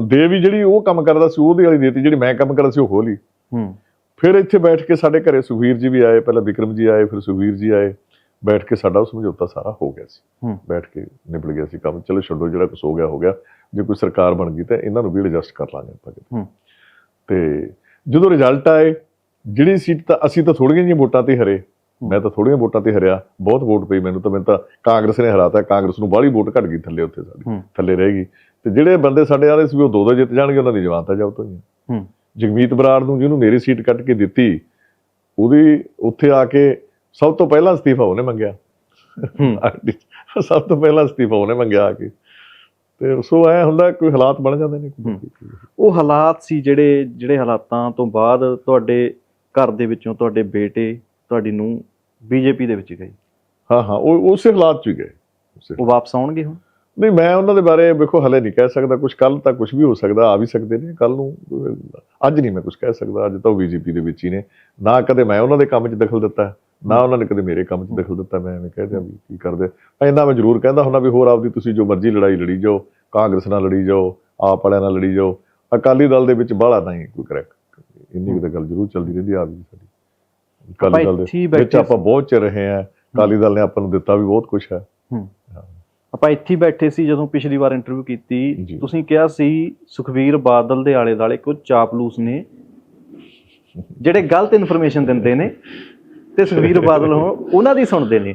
S2: ਦੇ ਵੀ ਜਿਹੜੀ ਉਹ ਕੰਮ ਕਰਦਾ ਸੀ ਉਹਦੀ ਵਾਲੀ ਦੇਤੀ ਜਿਹੜੀ ਮੈਂ ਕੰਮ ਕਰਦਾ ਸੀ ਉਹ ਖੋਲੀ
S1: ਹੂੰ।
S2: ਫਿਰ ਇੱਥੇ ਬੈਠ ਕੇ ਸਾਡੇ ਘਰੇ ਸੁਖਵੀਰ ਜੀ ਵੀ ਆਏ ਪਹਿਲਾਂ ਵਿਕਰਮ ਜੀ ਆਏ ਫਿਰ ਸੁਖਵੀਰ ਜੀ ਆਏ। ਬੈਠ ਕੇ ਸਾਡਾ ਉਹ ਸਮਝੌਤਾ ਸਾਰਾ ਹੋ ਗਿਆ ਸੀ।
S1: ਹੂੰ।
S2: ਬੈਠ ਕੇ ਨਿਬੜ ਗਿਆ ਸੀ ਕੰਮ। ਚਲੋ ਛੱਡੋ ਜਿਹੜਾ ਕੁਛ ਹੋ ਗਿਆ ਹੋ ਗਿਆ। ਜੇ ਕੋਈ ਸਰਕਾਰ ਬਣ ਗਈ ਤਾਂ ਇਹਨਾਂ ਨੂੰ ਵੀ ਐਡਜਸਟ ਕਰ ਲਾਂਗੇ ਆਪਾਂ।
S1: ਹੂੰ।
S2: ਤੇ ਜਦੋਂ ਰਿਜ਼ਲਟ ਆਏ ਜਿਹੜੀ ਸੀਟ ਤਾਂ ਅਸੀਂ ਤਾਂ ਥੋੜੀਆਂ ਜਿਹੀਆਂ ਵੋਟਾਂ ਤੇ ਹਰੇ। ਮੈਂ ਤਾਂ ਥੋੜੀਆਂ ਵੋਟਾਂ ਤੇ ਹਰਿਆ ਬਹੁਤ ਵੋਟ ਪਈ ਮੈਨੂੰ ਤਾਂ ਮੈਨੂੰ ਤਾਂ ਕਾਂਗਰਸ ਨੇ ਹਰਾਤਾ ਕਾਂਗਰਸ ਨੂੰ ਬਾਹਲੀ ਵੋਟ ਘਟ ਗਈ ਥੱਲੇ ਉੱਥੇ ਸਾਡੀ ਥੱਲੇ ਰਹਿ ਗਈ। ਤੇ ਜਿਹੜੇ ਬੰਦੇ ਸਾਡੇ ਵਾਲੇ ਸੀ ਉਹ ਦੋ ਦੋ ਜਿੱਤ ਜਾਣਗੇ ਉਹਨਾਂ ਦੀ ਜਵਾਨਤਾ ਜ਼ਬਤ ਹੋਈਆਂ
S1: ਹੂੰ
S2: ਜਗਮੀਤ ਬਰਾੜ ਨੂੰ ਜਿਹਨੂੰ ਮੇਰੀ ਸੀਟ ਕੱਟ ਕੇ ਦਿੱਤੀ ਉਹਦੀ ਉੱਥੇ ਆ ਕੇ ਸਭ ਤੋਂ ਪਹਿਲਾਂ ਅਸਤੀਫਾ ਉਹਨੇ ਮੰਗਿਆ। ਸਭ ਤੋਂ ਪਹਿਲਾਂ ਅਸਤੀਫਾ ਉਹਨੇ ਮੰਗਿਆ ਆ ਕੇ। ਤੇ ਸੋ ਐ ਹੁੰਦਾ ਕੋਈ ਹਾਲਾਤ ਬਣ ਜਾਂਦੇ ਨੇ।
S1: ਉਹ ਹਾਲਾਤ ਸੀ ਜਿਹੜੇ ਜਿਹੜੇ ਹਾਲਾਤਾਂ ਤੋਂ ਬਾਅਦ ਤੁਹਾਡੇ ਘਰ ਦੇ ਵਿੱਚੋਂ ਤੁਹਾਡੇ ਬੇਟੇ ਤੁਹਾਡੀ ਨੂੰ ਬੀਜੇਪੀ ਦੇ ਵਿੱਚ ਗਈ।
S2: ਹਾਂ ਹਾਂ ਉਹ ਉਸੇ ਹਾਲਾਤ ਚ ਗਏ।
S1: ਉਹ ਵਾਪਸ ਆਉਣਗੇ ਹੁਣ?
S2: ਨਹੀਂ ਮੈਂ ਉਹਨਾਂ ਦੇ ਬਾਰੇ ਵੇਖੋ ਹਲੇ ਨਹੀਂ ਕਹਿ ਸਕਦਾ। ਕੁਝ ਕੱਲ ਤਾਂ ਕੁਝ ਵੀ ਹੋ ਸਕਦਾ ਆ ਵੀ ਸਕਦੇ ਨੇ। ਕੱਲ ਨੂੰ ਅੱਜ ਨਹੀਂ ਮੈਂ ਕੁਝ ਕਹਿ ਸਕਦਾ। ਅੱਜ ਤਾਂ ਉਹ ਬੀਜੇਪੀ ਦੇ ਵਿੱਚ ਹੀ ਨੇ। ਨਾ ਕਦੇ ਮੈਂ ਉਹਨਾਂ ਦੇ ਕੰਮ 'ਚ ਦਖਲ ਦਿੱਤਾ ਨਾ ਉਹਨਾਂ ਨੇ ਕਦੇ ਮੇਰੇ ਕੰਮ 'ਚ ਦਖਲ ਦਿੱਤਾ। ਮੈਂ ਐਵੇਂ ਕਹਿ ਦਿਆਂ ਵੀ ਕੀ ਕਰਦੇ। ਇੰਨਾ ਮੈਂ ਜ਼ਰੂਰ ਕਹਿੰਦਾ ਹੁੰਦਾ ਵੀ ਹੋਰ ਆਪਦੀ ਤੁਸੀਂ ਜੋ ਮਰਜ਼ੀ ਲੜਾਈ ਲੜੀ ਜਾਓ ਕਾਂਗਰਸ ਨਾਲ ਲੜੀ ਜਾਓ ਆਪ ਵਾਲਿਆਂ ਨਾਲ ਲੜੀ ਜਾਓ। ਅਕਾਲੀ ਦਲ ਦੇ ਵਿੱਚ ਬਾਹਲਾ ਨਹੀਂ ਕੋਈ ਕਰੈਕ ਇੰਨੀ ਕੁ ਤਾਂ ਗੱਲ ਜ਼ਰੂਰ ਚੱਲਦੀ ਰਹਿੰਦੀ ਆ ਵੀ ਸਾਡੀ। ਅਕਾਲੀ ਦਲ ਦੇ ਵਿੱਚ ਆਪਾਂ ਬਹੁਤ ਚਿਰ ਰਹੇ ਹਾਂ। ਅਕਾਲੀ ਦਲ ਨੇ ਆਪਾਂ ਨੂੰ ਦਿੱਤਾ ਵੀ ਬਹੁਤ ਕੁਝ ਹੈ।
S1: ਆਪਾਂ ਇੱਥੇ ਬੈਠੇ ਸੀ ਜਦੋਂ ਪਿਛਲੀ ਵਾਰ ਇੰਟਰਵਿਊ ਕੀਤੀ। ਤੁਸੀਂ ਕਿਹਾ ਸੀ ਸੁਖਵੀਰ ਬਾਦਲ ਦੇ ਆਲੇ ਦਾਲੇ ਕੁਝ ਚਾਪਲੂਸ ਨੇ ਜਿਹੜੇ ਗਲਤ ਇਨਫੋਰਮੇਸ਼ਨ ਦਿੰਦੇ ਨੇ ਤੇ ਸੁਖਵੀਰ ਬਾਦਲ ਉਹਨਾਂ ਦੀ ਸੁਣਦੇ ਨੇ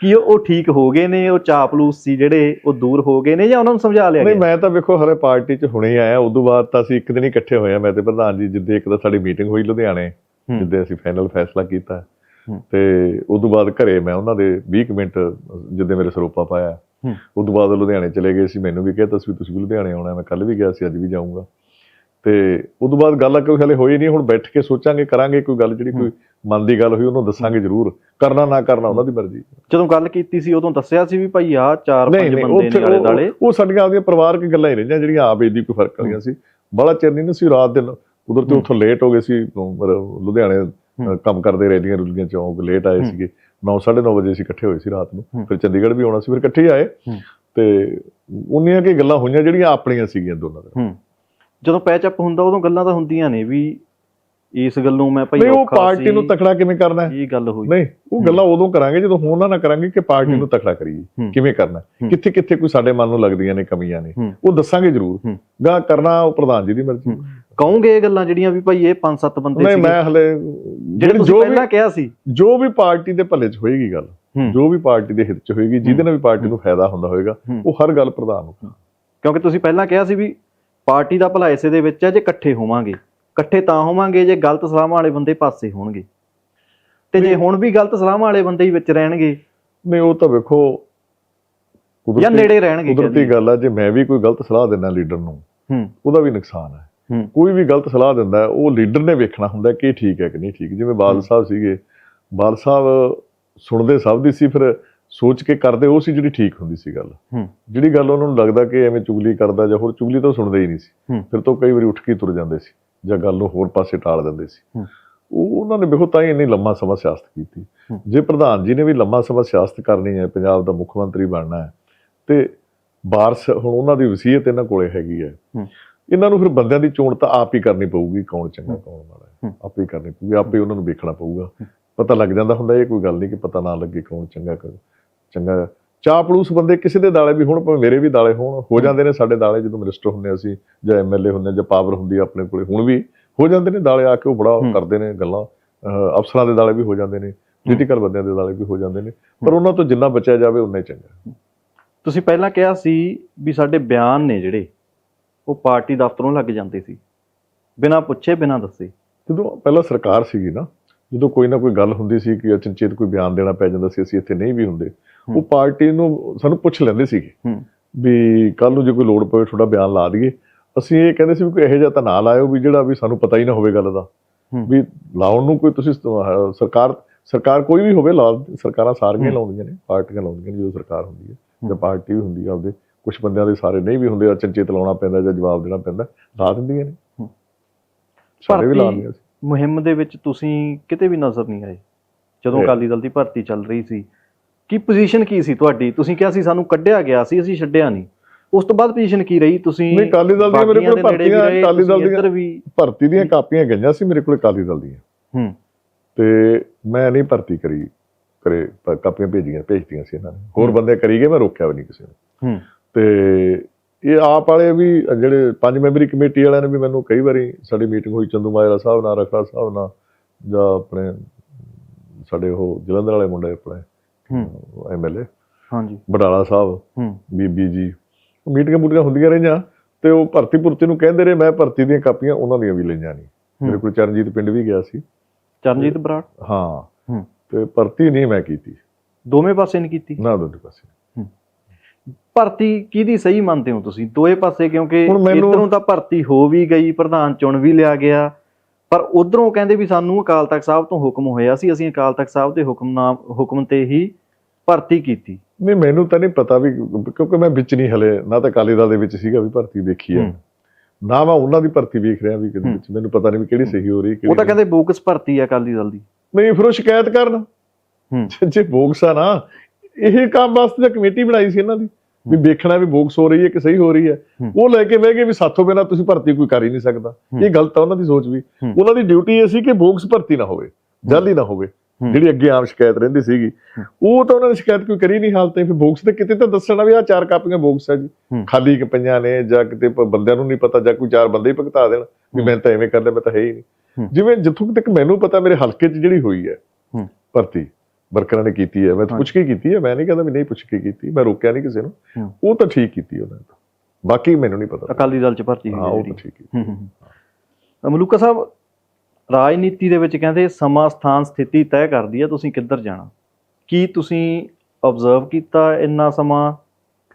S1: ਕਿ ਉਹ ਠੀਕ ਹੋ ਗਏ ਨੇ ਉਹ ਚਾਪਲੂਸ ਸੀ ਜਿਹੜੇ ਉਹ ਦੂਰ ਹੋ ਗਏ ਨੇ ਜਾਂ ਉਹਨਾਂ ਨੂੰ ਸਮਝਾ ਲਿਆ
S2: ਨਹੀਂ ਮੈਂ ਤਾਂ ਵੇਖੋ ਹਰੇ ਪਾਰਟੀ 'ਚ ਹੁਣੇ ਆਇਆ। ਉਦੋਂ ਬਾਅਦ ਤਾਂ ਅਸੀਂ ਇੱਕ ਦਿਨ ਹੀ ਇਕੱਠੇ ਹੋਏ ਆ ਮੈਂ ਤੇ ਪ੍ਰਧਾਨ ਜੀ ਜਿੱਦੇ ਇੱਕ ਤਾਂ ਸਾਡੀ ਮੀਟਿੰਗ ਹੋਈ ਲੁਧਿਆਣੇ। ਜਿੱਦੇ ਅਸੀਂ ਫਾਈਨਲ ਫੈਸਲਾ ਕੀਤਾ। ਤੇ ਉਦੋਂ ਬਾਅਦ ਘਰੇ ਮੈਂ ਉਹਨਾਂ ਦੇ 20 ਕੁ ਮਿੰਟ ਜਿੱਦੇ ਮੇਰੇ ਸਰੋਪਾ ਪਾਇਆ।
S1: ਹੂੰ।
S2: ਉਦੋਂ ਬਾਅਦ ਲੁਧਿਆਣੇ ਚਲੇ ਗਏ ਸੀ। ਮੈਨੂੰ ਵੀ ਕਿਹਾ ਤੁਸੀਂ ਤੁਸੀਂ ਵੀ ਲੁਧਿਆਣੇ ਆਉਣਾ ਮੈਂ ਕੱਲ ਵੀ ਗਿਆ ਸੀ ਅੱਜ ਵੀ ਜਾਊਂਗਾ। ਤੇ ਉਦੋਂ ਬਾਅਦ ਗੱਲ ਆ ਕੋਈ ਹਲੇ ਹੋਈ ਨਹੀਂ ਹੁਣ ਬੈਠ ਕੇ ਸੋਚਾਂਗੇ ਕਰਾਂਗੇ ਕੋਈ ਗੱਲ ਜਿਹੜੀ ਕੋਈ ਮਨ ਦੀ ਗੱਲ ਹੋਈ ਉਹਨੂੰ ਦੱਸਾਂਗੇ ਜ਼ਰੂਰ। ਕਰਨਾ ਨਾ ਕਰਨਾ ਉਹਨਾਂ ਦੀ ਮਰਜ਼ੀ।
S1: ਜਦੋਂ ਗੱਲ ਕੀਤੀ ਸੀ ਉਦੋਂ ਦੱਸਿਆ ਸੀ ਵੀ ਭਾਈ ਆ ਚਾਰ ਪੰਜ ਬੰਦੇ ਨੇ ਆਲੇ ਦਾਲੇ
S2: ਉਹ- ਉਹ ਸਾਡੀਆਂ ਆਪਦੀਆਂ ਪਰਿਵਾਰਕ ਗੱਲਾਂ ਹੀ ਰਹੀਆਂ ਜਿਹੜੀਆਂ ਆਪ ਇਹਦੀ ਕੋਈ ਫ਼ਰਕ ਵਾਲੀਆਂ ਸੀ। ਬੜਾ ਚਿਰ ਨਹੀਂ ਸੀ ਰਾਤ ਦਿਨ ਉਧਰ ਤੇ
S1: ਹੂੰ।
S2: ਉੱਥੋਂ ਲੇਟ ਹੋ ਗਏ ਸੀ ਲੁਧਿਆਣੇ ਕੰਮ ਕਰਦੇ ਰੇਡੀਆਂ ਰੁਲੀਆਂ ਚੌਂਕ ਲੇਟ ਆਏ। ਸੀਗੇ 9:30 ਵਜੇ ਅਸੀਂ ਇਕੱਠੇ ਹੋਏ ਸੀ ਰਾਤ ਨੂੰ। ਫਿਰ ਚੰਡੀਗੜ੍ਹ ਵੀ ਆਉਣਾ ਸੀ ਫਿਰ ਇਕੱਠੇ ਆਏ। ਤੇ ਉਨੀਆਂ ਕੀ ਗੱਲਾਂ ਹੋਈਆਂ ਜਿਹੜੀਆਂ ਆਪਣੀਆਂ ਸੀਗੀਆਂ ਦੋਨਾਂ ਦੇ
S1: ਜਦੋਂ ਪੈਚ ਅਪ ਹੁੰਦਾ ਉਦੋਂ ਗੱਲਾਂ ਤਾਂ ਹੁੰਦੀਆਂ ਨੇ ਵੀ ਇਸ ਗੱਲੋਂ ਮੈਂ ਭਾਈ
S2: ਉਹ ਪਾਰਟੀ ਨੂੰ ਤਕੜਾ ਕਿਵੇਂ ਕਰਨਾ ਹੈ
S1: ਇਹ ਗੱਲ ਹੋਈ
S2: ਨਹੀਂ ਉਹ ਗੱਲਾਂ ਉਦੋਂ ਕਰਾਂਗੇ ਜਦੋਂ ਹੁਣ ਨਾ ਕਰਾਂਗੇ ਕਿ ਪਾਰਟੀ ਨੂੰ ਤਕੜਾ ਕਰੀਏ। ਕਿਵੇਂ ਕਰਨਾ। ਕਿੱਥੇ ਕਿੱਥੇ ਕੋਈ ਸਾਡੇ ਮਨ ਨੂੰ ਲੱਗਦੀਆਂ ਨੇ ਕਮੀਆਂ ਨੇ। ਉਹ ਦੱਸਾਂਗੇ ਜ਼ਰੂਰ। ਗਾ ਕਰਨਾ ਉਹ ਪ੍ਰਧਾਨ ਜੀ ਦੀ ਮਰਜ਼ੀ।
S1: ਕਹੋਗੇ ਇਹ ਗੱਲਾਂ ਜਿਹੜੀਆਂ ਵੀ ਭਾਈ ਇਹ ਪੰਜ ਸੱਤ ਬੰਦੇ
S2: ਨਹੀਂ ਮੈਂ ਹਲੇ
S1: ਜਿਹੜੇ
S2: ਜੋ
S1: ਪਹਿਲਾਂ ਕਿਹਾ ਸੀ।
S2: ਜੋ ਵੀ ਪਾਰਟੀ ਦੇ ਭਲੇ 'ਚ ਹੋਏਗੀ ਗੱਲ। ਜੋ ਵੀ ਪਾਰਟੀ ਦੇ ਹਿੱਤ 'ਚ ਹੋਏਗੀ ਜਿਹਦੇ ਨਾਲ ਵੀ ਪਾਰਟੀ ਨੂੰ ਫਾਇਦਾ ਹੁੰਦਾ ਹੋਏਗਾ। ਉਹ ਹਰ ਗੱਲ ਪ੍ਰਧਾਨ ਨੂੰ
S1: ਕਿਉਂਕਿ ਤੁਸੀਂ ਪਹਿਲਾਂ ਕਿਹਾ ਸੀ ਵੀ ਪਾਰਟੀ ਦਾ ਭਲਾ ਇਸੇ ਦੇ ਵਿੱਚ ਹੈ ਜੇ ਇਕੱਠੇ ਹੋਵਾਂਗੇ। ਇਕੱਠੇ ਤਾਂ ਹੋਵਾਂਗੇ ਜੇ ਗਲਤ ਸਲਾਹਾਂ ਵਾਲੇ ਬੰਦੇ ਪਾਸੇ ਹੋਣਗੇ। ਤੇ ਜੇ। ਹੁਣ ਵੀ ਗਲਤ ਸਲਾਹਾਂ ਵਾਲੇ ਬੰਦੇ ਹੀ ਵਿੱਚ ਰਹਿਣਗੇ।
S2: ਨਹੀਂ ਉਹ ਤਾਂ ਵੇਖੋ
S1: ਜਾਂ ਨੇੜੇ ਰਹਿਣਗੇ
S2: ਕੁਦਰਤੀ ਗੱਲ ਆ ਜੇ ਮੈਂ ਵੀ ਕੋਈ ਗਲਤ ਸਲਾਹ ਦਿੰਦਾ ਲੀਡਰ ਨੂੰ
S1: ਹੂੰ।
S2: ਉਹਦਾ ਵੀ ਨੁਕਸਾਨ ਹੂੰ। ਕੋਈ ਵੀ ਗਲਤ ਸਲਾਹ ਦਿੰਦਾ ਉਹ ਲੀਡਰ ਨੇ ਵੇਖਣਾ ਹੁੰਦਾ ਕਿ ਠੀਕ ਹੈ ਕਿ ਨਹੀਂ ਠੀਕ। ਜਿਵੇਂ ਬਾਦਲ ਸਾਹਿਬ ਸੀਗੇ ਬਾਦਲ ਸਾਹਿਬ ਸੁਣਦੇ ਸਭ ਦੀ ਸੀ ਫਿਰ ਸੋਚ ਕੇ ਕਰਦੇ ਉਹ ਸੀ ਜਿਹੜੀ ਠੀਕ ਹੁੰਦੀ ਸੀ ਗੱਲ। ਜਿਹੜੀ ਗੱਲ ਉਹਨਾਂ ਨੂੰ ਲੱਗਦਾ ਕਿ ਐਵੇਂ ਚੁਗਲੀ ਕਰਦਾ ਜਾਂ ਹੋਰ ਚੁਗਲੀ ਤਾਂ ਸੁਣਦੇ ਹੀ ਨਹੀਂ ਸੀ। ਫਿਰ ਤੋਂ ਕਈ ਵਾਰੀ ਉੱਠ ਕੇ ਤੁਰ ਜਾਂਦੇ ਸੀ ਜਾਂ ਗੱਲ ਨੂੰ ਹੋਰ ਪਾਸੇ ਟਾਲ ਦਿੰਦੇ ਸੀ। ਉਹ ਉਹਨਾਂ ਨੇ ਵੇਖੋ ਤਾਂ ਹੀ ਇੰਨੀ ਲੰਮਾ ਸਮਾਂ ਸਿਆਸਤ ਕੀਤੀ। ਜੇ ਪ੍ਰਧਾਨ ਜੀ ਨੇ ਵੀ ਲੰਮਾ ਸਮਾਂ ਸਿਆਸਤ ਕਰਨੀ ਹੈ ਪੰਜਾਬ ਦਾ ਮੁੱਖ ਮੰਤਰੀ ਬਣਨਾ ਹੈ ਤੇ ਵਾਰਸ ਹੁਣ ਉਹਨਾਂ ਦੀ ਵਸੀਅਤ ਇਹਨਾਂ ਕੋਲੇ ਹੈਗੀ ਹੂੰ। ਇਹਨਾਂ ਨੂੰ ਫਿਰ ਬੰਦਿਆਂ ਦੀ ਚੋਣ ਤਾਂ ਆਪ ਹੀ ਕਰਨੀ ਪਊਗੀ ਕੌਣ ਚੰਗਾ
S1: ਹੂੰ।
S2: ਕੌਣ ਮਾੜਾ ਹੈ।
S1: ਹੂੰ।
S2: ਆਪੇ ਹੀ ਕਰਨੀ ਪਊਗੀ ਆਪੇ ਉਹਨਾਂ ਨੂੰ ਵੇਖਣਾ ਪਊਗਾ। ਪਤਾ ਲੱਗ ਜਾਂਦਾ ਹੁੰਦਾ ਇਹ ਕੋਈ ਗੱਲ ਨਹੀਂ ਕਿ ਪਤਾ ਨਾ ਲੱਗੇ ਕੌਣ ਚੰਗਾ ਚੰਗਾ। ਚਾਪਲੂਸ ਬੰਦੇ ਕਿਸੇ ਦੇ ਦਾਲੇ ਵੀ ਹੁਣ ਭਾਵੇਂ ਮੇਰੇ ਵੀ ਦਾਲੇ ਹੋਣ ਹੋ ਜਾਂਦੇ ਨੇ ਸਾਡੇ ਦਾਲੇ ਜਦੋਂ ਮਿਨਿਸਟਰ ਹੁੰਦੇ ਅਸੀਂ ਜਾਂ ਐਮਐਲਏ ਹੁੰਦੇ ਜਾਂ ਪਾਵਰ ਹੁੰਦੀ ਆ ਆਪਣੇ ਕੋਲੇ ਹੁਣ ਵੀ ਹੋ ਜਾਂਦੇ ਨੇ ਦਾਲੇ ਆ ਕੇ ਉਹ ਬੜਾ
S1: ਹੂੰ।
S2: ਕਰਦੇ ਨੇ ਗੱਲਾਂ। ਅਫਸਰਾਂ ਦੇ ਦਾਲੇ ਵੀ ਹੋ ਜਾਂਦੇ ਨੇ ਪੋਲੀਟੀਕਲ ਬੰਦਿਆਂ ਦੇ ਦਾਲੇ ਵੀ ਹੋ ਜਾਂਦੇ ਨੇ ਪਰ ਉਹਨਾਂ ਤੋਂ ਜਿੰਨਾ ਬਚਿਆ ਜਾਵੇ ਉਨਾ ਹੀ ਚੰਗਾ।
S1: ਤੁਸੀਂ ਪਹਿਲਾਂ ਕਿਹਾ ਸੀ ਵੀ ਸਾਡੇ ਬਿਆਨ ਨੇ ਜਿਹੜੇ ਉਹ ਪਾਰਟੀ ਦਫ਼ਤਰੋਂ ਲੱਗ ਜਾਂਦੇ ਸੀ ਬਿਨਾਂ ਪੁੱਛੇ ਬਿਨਾਂ ਦੱਸੇ
S2: ਜਦੋਂ ਪਹਿਲਾਂ ਸਰਕਾਰ ਸੀਗੀ ਨਾ ਜਦੋਂ ਕੋਈ ਨਾ ਕੋਈ ਗੱਲ ਹੁੰਦੀ ਸੀ ਕਿ ਅਚਨਚੇਤ ਕੋਈ ਬਿਆਨ ਦੇਣਾ ਪੈ ਜਾਂਦਾ ਸੀ ਅਸੀਂ ਇੱਥੇ ਨਹੀਂ ਵੀ ਹੁੰਦੇ ਉਹ। ਪਾਰਟੀ ਨੂੰ ਸਾਨੂੰ ਪੁੱਛ ਲੈਂਦੇ ਸੀਗੇ ਵੀ ਕੱਲ ਨੂੰ ਜੇ ਕੋਈ ਲੋੜ ਪਵੇ ਤੁਹਾਡਾ ਬਿਆਨ ਲਾ ਦਈਏ ਅਸੀਂ ਇਹ ਕਹਿੰਦੇ ਸੀ ਵੀ ਕੋਈ ਇਹੋ ਜਿਹਾ ਤਾਂ ਨਾ ਲਾਇਓ ਵੀ ਜਿਹੜਾ ਵੀ ਸਾਨੂੰ ਪਤਾ ਹੀ ਨਾ ਹੋਵੇ ਗੱਲ ਦਾ। ਵੀ ਲਾਉਣ ਨੂੰ ਕੋਈ ਤੁਸੀਂ ਸਰਕਾਰ ਸਰਕਾਰ ਕੋਈ ਵੀ ਹੋਵੇ ਲਾ ਸਰਕਾਰਾਂ ਸਾਰੀਆਂ। ਲਾਉਂਦੀਆਂ ਨੇ ਪਾਰਟੀਆਂ ਲਾਉਂਦੀਆਂ ਨੇ ਜਦੋਂ ਸਰਕਾਰ ਹੁੰਦੀ ਹੈ ਜਾਂ। ਪਾਰਟੀ ਵੀ ਹੁੰਦੀ ਹੈ ਆਪਦੇ ਕੁਝ ਬੰਦਿਆਂ ਦੇ ਸਾਰੇ ਨਹੀਂ ਵੀ ਹੁੰਦੇ ਅਚਨਚੇਤ ਲਾਉਣਾ ਪੈਂਦਾ ਜਾਂ ਜਵਾਬ ਦੇਣਾ ਪੈਂਦਾ ਲਾ ਦਿੰਦੀਆਂ ਨੇ। ਸਾਰੇ ਵੀ ਲਾ ਦਿੰਦੀਆਂ ਸੀ।
S1: ਮੁਹਿੰਮ ਦੇ ਵਿੱਚ ਤੁਸੀਂ ਕਿਤੇ ਵੀ ਨਜ਼ਰ ਨਹੀਂ ਆਏ ਜਦੋਂ ਅਕਾਲੀ ਦਲ ਦੀ ਭਰਤੀ ਚੱਲ ਰਹੀ ਸੀ। ਕੀ ਪੋਜੀਸ਼ਨ ਕੀ ਸੀ ਤੁਹਾਡੀ? ਤੁਸੀਂ ਕਿਹਾ ਸੀ ਸਾਨੂੰ ਕੱਢਿਆ ਗਿਆ ਸੀ ਅਸੀਂ ਛੱਡਿਆ ਨਹੀਂ। ਉਸ ਤੋਂ ਬਾਅਦ ਪੋਜੀਸ਼ਨ ਕੀ ਰਹੀ? ਤੁਸੀਂ
S2: ਨਹੀਂ, ਅਕਾਲੀ ਦਲ ਦੀਆਂ ਮੇਰੇ ਕੋਲ ਭਰਤੀਆਂ, ਅਕਾਲੀ ਦਲ ਦੀਆਂ- ਭਰਤੀ ਦੀਆਂ ਕਾਪੀਆਂ ਗਈਆਂ ਸੀ ਮੇਰੇ ਕੋਲ ਅਕਾਲੀ ਦਲ ਦੀਆਂ।
S1: ਹੂੰ।
S2: ਤੇ ਮੈਂ ਨਹੀਂ ਭਰਤੀ ਕਰੀ ਕਰੇ ਕਾਪੀਆਂ ਭੇਜੀਆਂ ਭੇਜਤੀਆਂ ਸੀ ਇਹਨਾਂ ਨੇ। ਹੋਰ। ਬੰਦੇ ਕਰੀ ਗਏ ਮੈਂ ਰੋਕਿਆ ਵੀ ਨਹੀਂ ਕਿਸੇ ਨੂੰ।
S1: ਹੂੰ।
S2: ਤੇ ਇਹ ਆਪ ਵਾਲੇ ਵੀ ਜਿਹੜੇ ਪੰਜ ਮੈਂਬਰੀ ਕਮੇਟੀ ਵਾਲਿਆਂ ਨੇ ਵੀ ਮੈਨੂੰ ਕਈ ਵਾਰੀ ਸਾਡੀ ਮੀਟਿੰਗ ਹੋਈ ਚੰਦੂ ਮਾਜਰਾ ਸਾਹਿਬ ਨਾਲ ਰਖੜਾ ਸਾਹਿਬ ਨਾਲ ਜਾਂ ਆਪਣੇ ਸਾਡੇ ਉਹ ਜਲੰਧਰ ਵਾਲੇ ਮੁੰਡੇ ਆਪਣੇ
S1: ਹੂੰ।
S2: ਐਮਐਲਏ
S1: ਹਾਂਜੀ।
S2: ਬਡਾਲਾ ਸਾਹਿਬ
S1: ਹੂੰ।
S2: ਬੀਬੀ ਜੀ ਮੀਟਿੰਗਾਂ ਮੂਟਿੰਗਾਂ ਹੁੰਦੀਆਂ ਰਹੀਆਂ ਤੇ ਉਹ ਭਰਤੀ ਭੁਰਤੀ ਨੂੰ ਕਹਿੰਦੇ ਰਹੇ ਮੈਂ ਭਰਤੀ ਦੀਆਂ ਕਾਪੀਆਂ ਉਹਨਾਂ ਦੀਆਂ ਵੀ ਲਈਆਂ ਨਹੀਂ। ਮੇਰੇ ਕੋਲ ਚਰਨਜੀਤ ਪਿੰਡ ਵੀ ਗਿਆ ਸੀ।
S1: ਚਰਨਜੀਤ ਬਰਾੜ?
S2: ਹਾਂ।
S1: ਹੂੰ।
S2: ਤੇ ਭਰਤੀ ਨਹੀਂ ਮੈਂ ਕੀਤੀ।
S1: ਦੋਵੇਂ ਪਾਸੇ ਨਹੀਂ ਕੀਤੀ?
S2: ਨਾ ਦੋਨੇ ਪਾਸੇ।
S1: ਭਰਤੀ ਕਿਹਦੀ ਸਹੀ ਮੰਨਦੇ ਹੋ ਤੁਸੀਂ? ਦੋਵੇਂ ਪਾਸੇ ਕਿਉਂਕਿ ਇਧਰੋਂ ਤਾਂ ਭਰਤੀ ਹੋ ਵੀ ਗਈ ਪ੍ਰਧਾਨ ਚੁਣ ਵੀ ਲਿਆ ਗਿਆ। ਪਰ ਉਧਰੋਂ ਕਹਿੰਦੇ ਵੀ ਸਾਨੂੰ ਅਕਾਲ ਤਖਤ ਸਾਹਿਬ ਤੋਂ ਹੁਕਮ ਹੋਇਆ ਸੀ ਅਸੀਂ ਅਕਾਲ ਤਖਤ ਸਾਹਿਬ ਦੇ ਹੁਕਮ ਨਾਮ ਹੁਕਮ ਤੇ ਹੀ ਭਰਤੀ ਕੀਤੀ।
S2: ਨਹੀਂ ਮੈਨੂੰ ਤਾਂ ਨਹੀਂ ਪਤਾ ਵੀ ਕਿਉਂਕਿ ਮੈਂ ਵਿੱਚ ਨਹੀਂ ਹਲੇ ਨਾ ਤਾਂ ਅਕਾਲੀ ਦਲ ਦੇ ਵਿੱਚ ਸੀਗਾ ਵੀ ਭਰਤੀ ਦੇਖੀ ਹੈ
S1: ਹੂੰ।
S2: ਨਾ ਮੈਂ ਉਹਨਾਂ ਦੀ ਭਰਤੀ ਵੇਖ ਰਿਹਾ ਵੀ ਕਿਹਦੇ। ਵਿੱਚ। ਮੈਨੂੰ ਪਤਾ ਨਹੀਂ ਵੀ ਕਿਹੜੀ ਸਹੀ ਹੋ ਰਹੀ
S1: ਉਹ
S2: ਕਿਹੜੀ
S1: ਤਾਂ ਕਹਿੰਦੇ ਬੋਕਸ ਭਰਤੀ ਆ ਅਕਾਲੀ ਦਲ ਦੀ।
S2: ਨਹੀਂ ਫਿਰ ਉਹ ਸ਼ਿਕਾਇਤ ਕਰਨ।
S1: ਹੂੰ।
S2: ਜੇ ਬੋਗਸ ਆ ਨਾ ਇਹ ਕੰਮ ਵਾਸਤੇ ਕਮੇਟੀ ਬਣਾਈ ਸੀ ਇਹਨਾਂ ਦੀ ਵੀ ਵੇਖਣਾ ਵੀ ਬੋਗਸ ਹੋ ਰਹੀ ਹੈ ਕਿ ਸਹੀ ਹੋ ਰਹੀ ਹੈ। ਉਹ ਲੈ ਕੇ ਬਹਿ ਗਏ ਵੀ ਸਾਥੋਂ ਬਿਨਾਂ ਤੁਸੀਂ ਭਰਤੀ ਕੋਈ ਕਰ ਹੀ ਨਹੀਂ ਸਕਦਾ। ਇਹ ਗਲਤ ਆ ਉਹਨਾਂ ਦੀ ਸੋਚ ਵੀ। ਉਹਨਾਂ ਦੀ ਡਿਊਟੀ ਇਹ ਸੀ ਕਿ ਬੋਗਸ ਭਰਤੀ ਨਾ ਹੋਵੇ ਜਾਲੀ ਨਾ ਹੋਵੇ। ਜਿਹੜੀ ਅੱਗੇ ਆਮ ਸ਼ਿਕਾਇਤ ਰਹਿੰਦੀ ਸੀਗੀ। ਉਹ ਤਾਂ ਉਹਨਾਂ ਨੇ ਸ਼ਿਕਾਇਤ ਕੋਈ ਕਰੀ ਨਹੀਂ ਹਾਲ ਤੇ ਫਿਰ ਬੋਗਸ ਤੇ ਕਿਤੇ ਤਾਂ ਦੱਸਣਾ ਵੀ ਆ ਚਾਰ ਕਾਪੀਆਂ ਬੋਗਸ ਹੈ ਜੀ। ਖਾਲੀ ਕਿ ਪਈਆਂ ਨੇ ਜਾਂ ਕਿਤੇ ਬੰਦਿਆਂ ਨੂੰ ਨਹੀਂ ਪਤਾ ਜਾਂ ਕੋਈ ਚਾਰ ਬੰਦੇ ਹੀ ਭੁਗਤਾ ਦੇਣ ਵੀ। ਮੈਂ ਤਾਂ ਐਵੇਂ ਕਰ ਲਿਆ ਮੈਂ ਤਾਂ ਹੈ ਹੀ ਨਹੀਂ। ਜਿਵੇਂ ਜਿੱਥੋਂ ਤੱਕ ਮੈਨੂੰ ਪਤਾ ਮੇਰੇ ਹਲਕੇ 'ਚ ਜਿਹੜੀ ਹੋਈ ਹੂੰ। ਭਰਤੀ ਵਰਕਰਾਂ ਨੇ ਕੀਤੀ ਹੈ ਮੈਂ। ਪੁੱਛ ਕੇ ਕੀਤੀ ਹੈ ਮੈਂ ਨਹੀਂ ਕਹਿੰਦਾ ਵੀ ਨਹੀਂ ਪੁੱਛ ਕੇ ਕੀਤੀ ਮੈਂ ਰੋਕਿਆ ਨਹੀਂ ਕਿਸੇ ਨੂੰ। ਉਹ ਤਾਂ ਠੀਕ ਕੀਤੀ ਉਹਨਾਂ ਨੇ। ਬਾਕੀ ਮੈਨੂੰ ਨਹੀਂ ਪਤਾ
S1: ਅਕਾਲੀ ਦਲ ਚ ਭਰਤੀ
S2: ਹਾਂ
S1: ਹੋਈ
S2: ਉਹ
S1: ਹੈ
S2: ਤਾਂ
S1: ਜਿਹੜੀ
S2: ਠੀਕ
S1: ਹੂੰ। ਮਲੂਕਾ ਸਾਹਿਬ ਰਾਜਨੀਤੀ ਦੇ ਵਿੱਚ ਕਹਿੰਦੇ ਸਮਾਂ ਸਥਾਨ ਸਥਿਤੀ ਤੈਅ ਕਰਦੀ ਹੈ ਤੁਸੀਂ ਕਿੱਧਰ ਜਾਣਾ ਕੀ ਤੁਸੀਂ ਆਬਜ਼ਰਵ ਕੀਤਾ ਇੰਨਾ ਸਮਾਂ